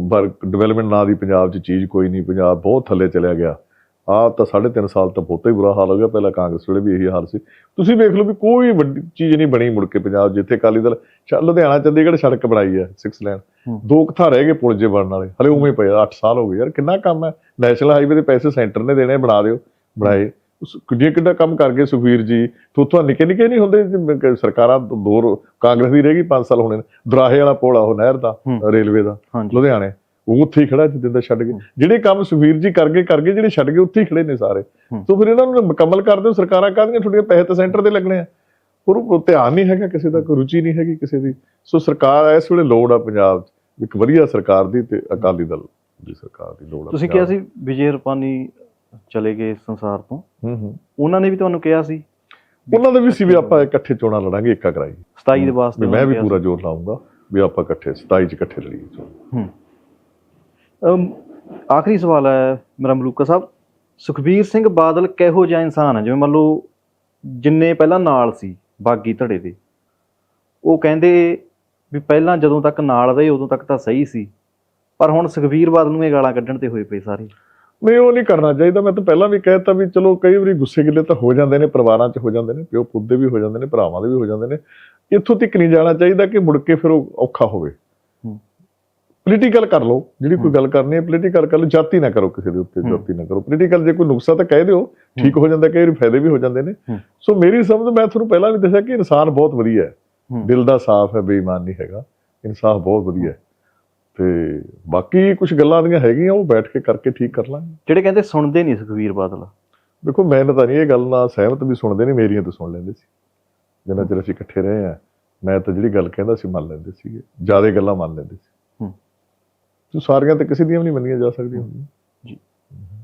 S2: ਵਰਕ ਡਿਵੈਲਪਮੈਂਟ ਨਾਂ ਦੀ ਪੰਜਾਬ 'ਚ ਚੀਜ਼ ਕੋਈ ਨਹੀਂ ਪੰਜਾਬ ਬਹੁਤ ਥੱਲੇ ਚਲਿਆ ਗਿਆ। ਆਹ ਤਾਂ 3.5 ਸਾਲ ਤਾਂ ਬਹੁਤਾ ਹੀ ਬੁਰਾ ਹਾਲ ਹੋ ਗਿਆ। ਪਹਿਲਾਂ ਕਾਂਗਰਸ ਵੇਲੇ ਵੀ ਇਹੀ ਹਾਲ ਸੀ। ਤੁਸੀਂ ਵੇਖ ਲਓ ਵੀ ਕੋਈ ਵੱਡੀ ਚੀਜ਼ ਨਹੀਂ ਬਣੀ ਮੁੜ ਕੇ ਪੰਜਾਬ ਜਿੱਥੇ ਅਕਾਲੀ ਦਲ ਲੁਧਿਆਣਾ ਚੰਡੀਗੜ੍ਹ ਸੜਕ ਬਣਾਈ ਹੈ 6 ਲੈਨ। ਦੋ ਕੁ ਥਾਂ ਰਹਿ ਗਏ ਪੁਲ ਜੇ ਬਣਨ ਵਾਲੇ। ਹਲੇ ਉਵੇਂ ਪਏ 8 ਸਾਲ ਹੋ ਗਏ। ਯਾਰ ਕਿੰਨਾ ਕੰਮ ਹੈ? ਨੈਸ਼ਨਲ ਹਾਈਵੇ ਦੇ ਪੈਸੇ ਸੈਂਟਰ ਨੇ ਦੇਣੇ ਬਣਾ ਦਿਓ ਬਣਾਏ। ਉਸ ਕਿੰਨੇ ਕਿੰਨਾ ਕੰਮ ਕਰ ਗਏ ਸੁਖਵੀਰ ਜੀ। ਤੋਂ ਨਿੱਕੇ ਨਿੱਕੇ ਨਹੀਂ ਹੁੰਦੇ ਸਰਕਾਰਾਂ ਦੋ ਕਾਂਗਰਸ ਦੀ ਰਹਿ ਗਈ 5 ਸਾਲ ਹੋਣੇ ਨੇ। ਦਰਾਹੇ ਵਾਲਾ ਪੁਲ ਆ ਉਹ ਨਹਿਰ ਦਾ। ਰੇਲਵੇ ਦਾ ਲੁਧਿਆਣੇ। ਉਹ ਉੱਥੇ ਹੀ ਖੜਾ ਜਿੱਦਾਂ ਦਾ ਛੱਡ ਗਏ। ਜਿਹੜੇ ਕੰਮ ਸੁਖਵੀਰ ਜੀ ਕਰ ਗਏ ਕਰ ਗਏ ਜਿਹੜੇ ਛੱਡ ਗਏ ਉੱਥੇ ਹੀ ਖੜੇ ਨੇ ਸਾਰੇ। ਤੋਂ ਫਿਰ ਇਹਨਾਂ ਨੂੰ ਮੁਕੰਮਲ ਕਰ ਦਿਓ ਸਰਕਾਰਾਂ ਕਾਹਦੀਆਂ ਤੁਹਾਡੀਆਂ ਪੈਸੇ ਤਾਂ ਸੈਂਟਰ ਦੇ ਲੱਗਣੇ ਆ। ਪਰ ਉਹ ਧਿਆਨ ਨਹੀਂ ਹੈਗਾ ਕਿਸੇ ਦਾ ਕੋਈ ਰੁਚੀ ਨਹੀਂ ਹੈਗੀ ਕਿਸੇ ਦੀ। ਸੋ ਸਰਕਾਰ ਇਸ ਵੇਲੇ ਲੋੜ ਆ ਪੰਜਾਬ 'ਚ ਇੱਕ ਵਧੀਆ ਸਰਕਾਰ ਦੀ ਤੇ ਅਕਾਲੀ ਦਲ ਦੀ ਸਰਕਾਰ ਦੀ ਲੋੜ ਆ
S1: ਤੁਸੀਂ ਕਿਹਾ ਸੀ ਵਿਜੇ ਰੁਪਾਨੀ ਚਲੇ ਗਏ ਇਸ ਸੰਸਾਰ ਤੋਂ।
S2: ਹੂੰ ਹੂੰ।
S1: ਉਹਨਾਂ ਨੇ ਵੀ ਤੁਹਾਨੂੰ ਕਿਹਾ ਸੀ?
S2: ਉਹਨਾਂ ਦਾ ਵੀ ਸੀ ਵੀ ਆਪਾਂ ਇਕੱਠੇ ਚੋਣਾਂ ਲੜਾਂਗੇ ਏਕਾ ਕਰਾਈ
S1: 27 ਦੇ ਵਾਸਤੇ
S2: ਮੈਂ ਵੀ ਪੂਰਾ ਜ਼ੋਰ ਲਾਉਂਗਾ ਵੀ ਆਪਾਂ ਇਕੱਠੇ 27 ਚ ਇਕੱਠੇ ਲੜੀਏ ਚੋਣ।
S1: ਹੂੰ। ਆਖਰੀ ਸਵਾਲ ਹੈ ਮੇਰਾ ਮਲੂਕਾ ਸਾਹਿਬ। ਸੁਖਬੀਰ ਸਿੰਘ ਬਾਦਲ ਕਿਹੋ ਜਿਹਾ ਇਨਸਾਨ ਹੈ? ਜਿਵੇਂ ਮੰਨ ਲਓ ਜਿੰਨੇ ਪਹਿਲਾਂ ਨਾਲ ਸੀ ਬਾਗੀ ਧੜੇ ਦੇ, ਉਹ ਕਹਿੰਦੇ ਵੀ ਪਹਿਲਾਂ ਜਦੋਂ ਤੱਕ ਨਾਲ ਰਹੇ ਉਦੋਂ ਤੱਕ ਤਾਂ ਸਹੀ ਸੀ। ਪਰ ਹੁਣ ਸੁਖਬੀਰ ਬਾਦਲ ਨੂੰ ਇਹ ਗਾਲਾਂ ਕੱਢਣ ਤੇ ਹੋਏ ਪਏ ਸਾਰੇ।
S2: ਨਹੀਂ, ਉਹ ਨਹੀਂ ਕਰਨਾ ਚਾਹੀਦਾ। ਮੈਂ ਤਾਂ ਪਹਿਲਾਂ ਵੀ ਕਹਿਤਾ ਵੀ ਚਲੋ ਕਈ ਵਾਰੀ ਗੁੱਸੇ ਗਿੱਲੇ ਤਾਂ ਹੋ ਜਾਂਦੇ ਨੇ, ਪਰਿਵਾਰਾਂ 'ਚ ਹੋ ਜਾਂਦੇ ਨੇ ਪਿਓ ਪੁੱਤ ਦੇ ਵੀ ਹੋ ਜਾਂਦੇ ਨੇ, ਭਰਾਵਾਂ ਦੇ ਵੀ ਹੋ ਜਾਂਦੇ ਨੇ। ਇੱਥੋਂ ਤੱਕ ਨਹੀਂ ਜਾਣਾ ਚਾਹੀਦਾ ਕਿ ਮੁੜ ਕੇ ਫਿਰ ਉਹ ਔਖਾ ਹੋਵੇ। ਪੋਲੀਟੀਕਲ ਕਰ ਲਓ ਜਿਹੜੀ ਕੋਈ ਗੱਲ ਕਰਨੀ ਹੈ ਪੋਲੀਟੀਕਲ ਕਰ ਲਓ ਜਾਤੀ ਨਾ ਕਰੋ ਕਿਸੇ ਦੇ ਉੱਤੇ। ਜਾਤੀ ਨਾ ਕਰੋ। ਪੋਲੀਟੀਕਲ ਜੇ ਕੋਈ ਨੁਕਸਾ ਤਾਂ ਕਹਿ ਦਿਓ ਠੀਕ ਹੋ। ਜਾਂਦਾ ਕਈ ਵਾਰੀ ਫਾਇਦੇ ਵੀ ਹੋ ਜਾਂਦੇ ਨੇ। ਸੋ ਮੇਰੀ ਸਮਝ ਮੈਂ ਤੁਹਾਨੂੰ ਪਹਿਲਾਂ ਵੀ ਦੱਸਿਆ ਕਿ ਇਨਸਾਨ ਬਹੁਤ ਵਧੀਆ ਹੈ। ਦਿਲ ਦਾ ਸਾਫ਼ ਹੈ ਬੇਈਮਾਨ ਨਹੀਂ ਹੈਗਾ। ਇਨਸਾਫ ਬਹੁਤ ਵਧੀਆ ਹੈ। ਤੇ ਬਾਕੀ ਕੁਝ ਗੱਲਾਂ ਦੀਆਂ ਹੈਗੀਆਂ ਉਹ ਬੈਠ ਕੇ ਕਰਕੇ ਠੀਕ ਕਰ ਲਾਂਗੇ।
S1: ਜਿਹੜੇ ਕਹਿੰਦੇ ਸੁਣਦੇ ਨਹੀਂ ਸੁਖਬੀਰ ਬਾਦਲ।
S2: ਦੇਖੋ ਮੈਂ ਤਾਂ ਨਹੀਂ ਇਹ ਗੱਲ ਨਾਲ ਸਹਿਮਤ ਵੀ ਸੁਣਦੇ ਨਹੀਂ ਮੇਰੀਆਂ ਤਾਂ ਸੁਣ ਲੈਂਦੇ ਸੀ। ਜਿੰਨਾ ਚਿਰ ਅਸੀਂ ਇਕੱਠੇ ਰਹੇ ਆ ਮੈਂ ਤਾਂ ਜਿਹੜੀ ਗੱਲ ਕਹਿੰਦਾ ਸੀ ਮੰਨ ਲੈਂਦੇ ਸੀਗੇ। ਜ਼ਿਆਦਾ ਗੱਲਾਂ ਮੰਨ ਲੈਂਦੇ ਸੀ। ਤੂੰ ਸਾਰੀਆਂ ਤਾਂ ਕਿਸੇ ਦੀਆਂ ਵੀ ਨਹੀਂ ਮੰਨੀਆਂ ਜਾ ਸਕਦੀਆਂ ਹੁੰਦੀਆਂ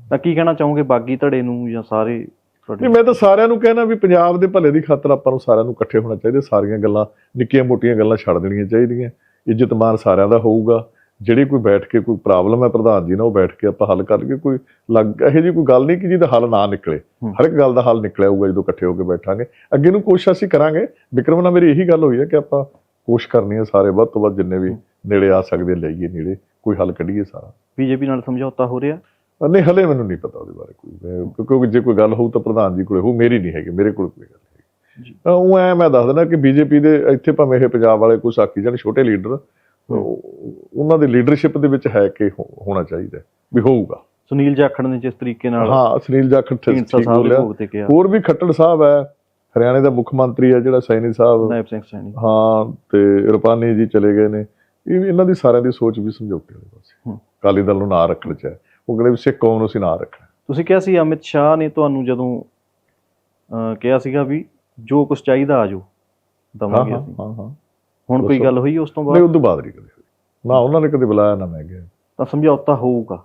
S1: ਤਾਂ ਕੀ ਕਹਿਣਾ ਚਾਹੋਗੇ ਬਾਗੀ ਧੜੇ ਨੂੰ ਜਾਂ ਸਾਰੇ
S2: ਨਹੀਂ ਮੈਂ ਤਾਂ ਸਾਰਿਆਂ ਨੂੰ ਕਹਿਣਾ ਵੀ ਪੰਜਾਬ ਦੇ ਭਲੇ ਦੀ ਖਾਤਰ ਆਪਾਂ ਨੂੰ ਸਾਰਿਆਂ ਨੂੰ ਇਕੱਠੇ ਹੋਣਾ ਚਾਹੀਦਾ ਸਾਰੀਆਂ ਗੱਲਾਂ ਨਿੱਕੀਆਂ ਮੋਟੀਆਂ ਗੱਲਾਂ ਛੱਡ ਦੇਣੀਆਂ ਚਾਹੀਦੀਆਂ। ਇੱਜ਼ਤ ਮਾਨ ਸਾਰਿਆਂ ਦਾ ਹੋਊਗਾ। ਜਿਹੜੀ ਕੋਈ ਬੈਠ ਕੇ ਕੋਈ ਪ੍ਰੋਬਲਮ ਹੈ ਪ੍ਰਧਾਨ ਜੀ ਨਾਲ ਉਹ ਬੈਠ ਕੇ ਆਪਾਂ ਹੱਲ ਕਰ ਲਈਏ ਕੋਈ ਲੱਗ ਇਹੋ ਜਿਹੀ ਕੋਈ ਗੱਲ ਨਹੀਂ ਕਿ ਜਿਹਦਾ ਹੱਲ ਨਾ ਨਿਕਲੇ। ਹਰ ਇੱਕ ਗੱਲ ਦਾ ਹੱਲ ਨਿਕਲਿਆ ਹੋਊਗਾ ਜਦੋਂ ਇਕੱਠੇ ਹੋ ਕੇ ਬੈਠਾਂਗੇ। ਅੱਗੇ ਨੂੰ ਕੋਸ਼ਿਸ਼ ਅਸੀਂ ਕਰਾਂਗੇ। ਵਿਕਰਮ ਨਾਲ ਮੇਰੀ ਇਹੀ ਗੱਲ ਹੋਈ ਹੈ ਕਿ ਆਪਾਂ ਕੋਸ਼ਿਸ਼ ਕਰਨੀ ਹੈ ਸਾਰੇ ਵੱਧ ਤੋਂ ਵੱਧ ਜਿੰਨੇ ਵੀ ਨੇੜੇ ਆ ਸਕਦੇ ਲਈਏ ਨੇੜੇ। ਕੋਈ ਹੱਲ ਕੱਢੀਏ ਸਾਰਾ।
S1: ਬੀਜੇਪੀ ਨਾਲ ਸਮਝੌਤਾ ਹੋ ਰਿਹਾ?
S2: ਨਹੀਂ ਹਲੇ ਮੈਨੂੰ ਨਹੀਂ ਪਤਾ ਉਹਦੇ ਬਾਰੇ ਕੋਈ। ਕਿਉਂਕਿ ਜੇ ਕੋਈ ਗੱਲ ਹੋਊ ਤਾਂ ਪ੍ਰਧਾਨ ਜੀ ਕੋਲੇ ਹੋਊ ਮੇਰੀ ਨਹੀਂ ਹੈਗੀ ਮੇਰੇ ਕੋਲ ਕੋਈ ਗੱਲ। ਤਾਂ ਉਹ ਐ ਮੈਂ ਦੱਸ ਦਿੰਦਾ ਕਿ ਬੀਜੇਪੀ ਦੇ ਇੱਥੇ ਭਾਵੇਂ ਇਹ ਪੰਜਾਬ ਵਾਲੇ ਕੋਈ ਸਾਕੀ ਜਾਣ ਛੋਟੇ ਲੀਡਰ ਉਹਨਾਂ ਦੀ ਲੀਡਰਸ਼ਿਪ ਦੇ ਵਿੱਚ ਹੈ ਕਿ ਹੋਣਾ ਚਾਹੀਦਾ ਵੀ ਹੋਊਗਾ।
S1: ਸੁਨੀਲ ਜਾਖੜ ਨੇ ਜਿਸ ਤਰੀਕੇ ਨਾਲ
S2: ਹਾਂ ਸੁਨੀਲ ਜਾਖੜ ਠੀਕ ਬੋਲਿਆ। ਹੋਰ ਵੀ ਖੱਟੜ ਸਾਹਿਬ ਹੈ ਹਰਿਆਣੇ ਦਾ ਮੁੱਖ ਮੰਤਰੀ ਹੈ ਜਿਹੜਾ ਸੈਣੀ ਸਾਹਿਬ।
S1: ਨਾਇਬ ਸਿੰਘ ਸੈਣੀ।
S2: ਹਾਂ ਤੇ ਰੁਪਾਨੀ ਜੀ ਚਲੇ ਗਏ ਨੇ। ਇਹ ਇਹਨਾਂ ਦੀ ਸਾਰਿਆਂ ਦੀ ਸੋਚ ਵੀ ਸਮਝੌਤੇ ਵਾਲੇ ਪਾਸੇ।
S1: ਹੂੰ।
S2: ਅਕਾਲੀ ਦਲ ਨੂੰ ਨਾ ਰੱਖਣ ਚ ਹੈ। ਉਹ ਕਹਿੰਦੇ ਵੀ ਸਿੱਖ ਕੌਮ ਨੂੰ ਅਸੀਂ ਨਾ ਰੱਖਣਾ।
S1: ਤੁਸੀਂ ਕਿਹਾ ਸੀ ਅਮਿਤ ਸ਼ਾਹ ਨੇ ਤੁਹਾਨੂੰ ਜਦੋਂ ਕਿਹਾ ਸੀਗਾ ਵੀ ਜੋ ਕੁਝ ਚਾਹੀਦਾ ਆਜੋ ਦਵਾਂਗੇ
S2: ਹਾਂ
S1: ਅਸੀਂ।
S2: ਹਾਂ ਹਾਂ
S1: ਹੁਣ ਕੋਈ। ਗੱਲ ਹੋਈ ਉਸ ਤੋਂ
S2: ਨਹੀਂ
S1: ਬਾਅਦ
S2: ਉਦੋਂ ਬਾਅਦ ਨਹੀਂ ਕਦੇ ਹੋਈ। ਨਾ ਉਹਨਾਂ ਨੇ ਕਦੇ ਬੁਲਾਇਆ ਨਾ ਮੈਂ ਗਿਆ।
S1: ਤਾਂ ਸਮਝੌਤਾ ਹੋਊਗਾ।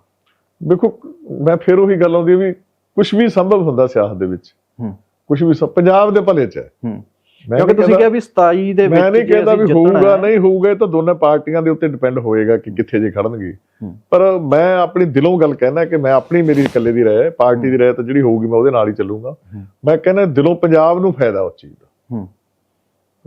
S2: ਦੇਖੋ ਮੈਂ ਫਿਰ ਉਹੀ ਗੱਲ ਆਉਂਦੀ ਵੀ ਕੁਝ ਵੀ ਸੰਭਵ ਹੁੰਦਾ ਸਿਆਸਤ ਦੇ ਵਿੱਚ
S1: ਹੂੰ।
S2: ਕੁਝ ਵੀ ਪੰਜਾਬ ਦੇ ਭਲੇ ਚ ਹੈ।
S1: ਕਿਉਂਕਿ ਤੁਸੀਂ ਕਿਹਾ ਵੀ 27 ਦੇ ਵਿੱਚ
S2: ਮੈਂ ਨਹੀਂ ਕਹਿੰਦਾ ਵੀ ਹੋਊਗਾ ਨਹੀਂ ਹੋਊਗਾ ਇਹ ਤਾਂ ਦੋਨੇ ਪਾਰਟੀਆਂ ਦੇ ਉੱਤੇ ਡਿਪੈਂਡ ਹੋਏਗਾ ਕਿ ਕਿੱਥੇ ਜੇ ਖੜਨਗੇ। ਪਰ ਮੈਂ ਆਪਣੀ ਦਿਲੋਂ ਗੱਲ ਕਹਿਣਾ ਕਿ ਮੈਂ ਆਪਣੀ ਮੇਰੀ ਇਕੱਲੇ ਦੀ ਰਾਏ ਹੈ ਪਾਰਟੀ ਦੀ ਰਾਏ ਤਾਂ ਜਿਹੜੀ ਹੋਊਗੀ ਮੈਂ ਉਹਦੇ ਨਾਲ ਹੀ ਚੱਲੂਗਾ। ਮੈਂ ਕਹਿੰਦਾ ਦਿਲੋਂ ਪੰਜਾਬ ਨੂੰ ਫਾਇਦਾ ਉਸ ਚੀਜ਼ ਦਾ।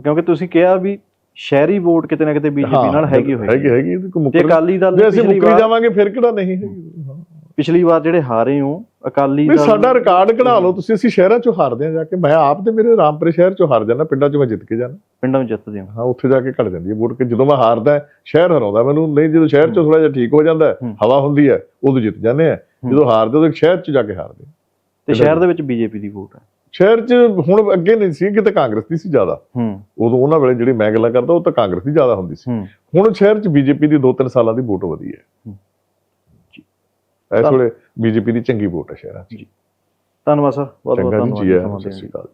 S1: ਕਿਉਂਕਿ ਤੁਸੀਂ ਕਿਹਾ ਵੀ ਸ਼ਹਿਰੀ ਵੋਟ ਕਿਤੇ ਨਾ ਕਿਤੇ ਬੀਜੇਪੀ ਨਾਲ ਹੈਗੀ ਹੋਈ
S2: ਹੈਗੀ ਹੈਗੀ
S1: ਅਕਾਲੀ ਦਲ
S2: ਜੇ ਅਸੀਂ ਮੁੱਕਰੀ
S1: ਵਾਰ
S2: ਜਾਵਾਂਗੇ ਫਿਰ ਕਿਹੜਾ ਨਹੀਂ ਹੈਗੀ।
S1: ਪਿਛਲੀ ਵਾਰ ਜਿਹੜੇ ਹਾਰੇ ਹੋ ਅਕਾਲੀ ਦਲ
S2: ਸਾਡਾ ਰਿਕਾਰਡ ਕਢਾ ਲਓ ਤੁਸੀਂ ਅਸੀਂ ਸ਼ਹਿਰਾਂ ਚੋਂ ਹਾਰਦੇ ਆ ਜਾ ਕੇ। ਮੈਂ ਆਪ ਤੇ ਮੇਰੇ ਰਾਮਪੁਰੇ ਸ਼ਹਿਰ ਚੋਂ ਹਾਰ ਜਾਣਾ ਪਿੰਡਾਂ ਚੋਂ ਮੈਂ ਜਿੱਤ ਕੇ ਜਾਣਾ
S1: ਪਿੰਡਾਂ ਵਿੱਚ ਜਿੱਤਦੇ ਹੋ।
S2: ਹਾਂ ਉੱਥੇ ਜਾ ਕੇ ਘਟ ਜਾਂਦੀ ਹੈ ਵੋਟ ਕਿ ਜਦੋਂ ਮੈਂ ਹਾਰਦਾ ਸ਼ਹਿਰ ਹਰਾਉਂਦਾ ਮੈਨੂੰ ਨਹੀਂ ਜਦੋਂ ਸ਼ਹਿਰ ਚੋਂ ਥੋੜਾ ਜਿਹਾ ਠੀਕ ਹੋ ਜਾਂਦਾ। ਹਵਾ ਹੁੰਦੀ ਹੈ ਉਦੋਂ ਜਿੱਤ ਜਾਂਦੇ ਆ ਜਦੋਂ ਹਾਰਦੇ ਉਦੋਂ ਸ਼ਹਿਰ ਚ ਜਾ ਕੇ ਹਾਰਦੇ
S1: ਤੇ ਸ਼ਹਿਰ ਦੇ ਵਿੱਚ ਬੀਜੇਪੀ ਦੀ ਵੋਟ ਹੈ।
S2: ਸ਼ਹਿਰ ਚ ਹੁਣ ਅੱਗੇ ਨਹੀਂ ਸੀ ਕਿਤੇ ਕਾਂਗਰਸ ਦੀ ਸੀ ਜ਼ਿਆਦਾ।
S1: ਹੂੰ।
S2: ਉਦੋਂ ਉਹਨਾਂ ਵੇਲੇ ਜਿਹੜੀ ਮੈਂ ਗੱਲਾਂ ਕਰਦਾ ਉਹ ਤਾਂ ਕਾਂਗਰਸ ਦੀ ਜ਼ਿਆਦਾ ਹੁੰਦੀ ਸੀ। ਹੁਣ ਸ਼ਹਿਰ ਚ ਬੀਜੇਪੀ ਦੀ 2-3 ਸਾਲਾਂ ਦੀ ਵੋਟ ਵਧੀ ਹੈ। ਇਸ ਵੇਲੇ ਬੀਜੇਪੀ ਦੀ ਚੰਗੀ ਵੋਟ ਹੈ ਸ਼ਹਿਰਾਂ ਚ
S1: ਧੰਨਵਾਦ ਸਰ ਬਹੁਤ ਬਹੁਤ
S2: ਚੰਗਾ ਜੀ
S1: ਧੰਨਵਾਦ
S2: ਜੀ ਆਇਆਂ
S1: ਸਮਾਂ
S2: ਨੂੰ, ਸਤਿ। ਸ਼੍ਰੀ ਅਕਾਲ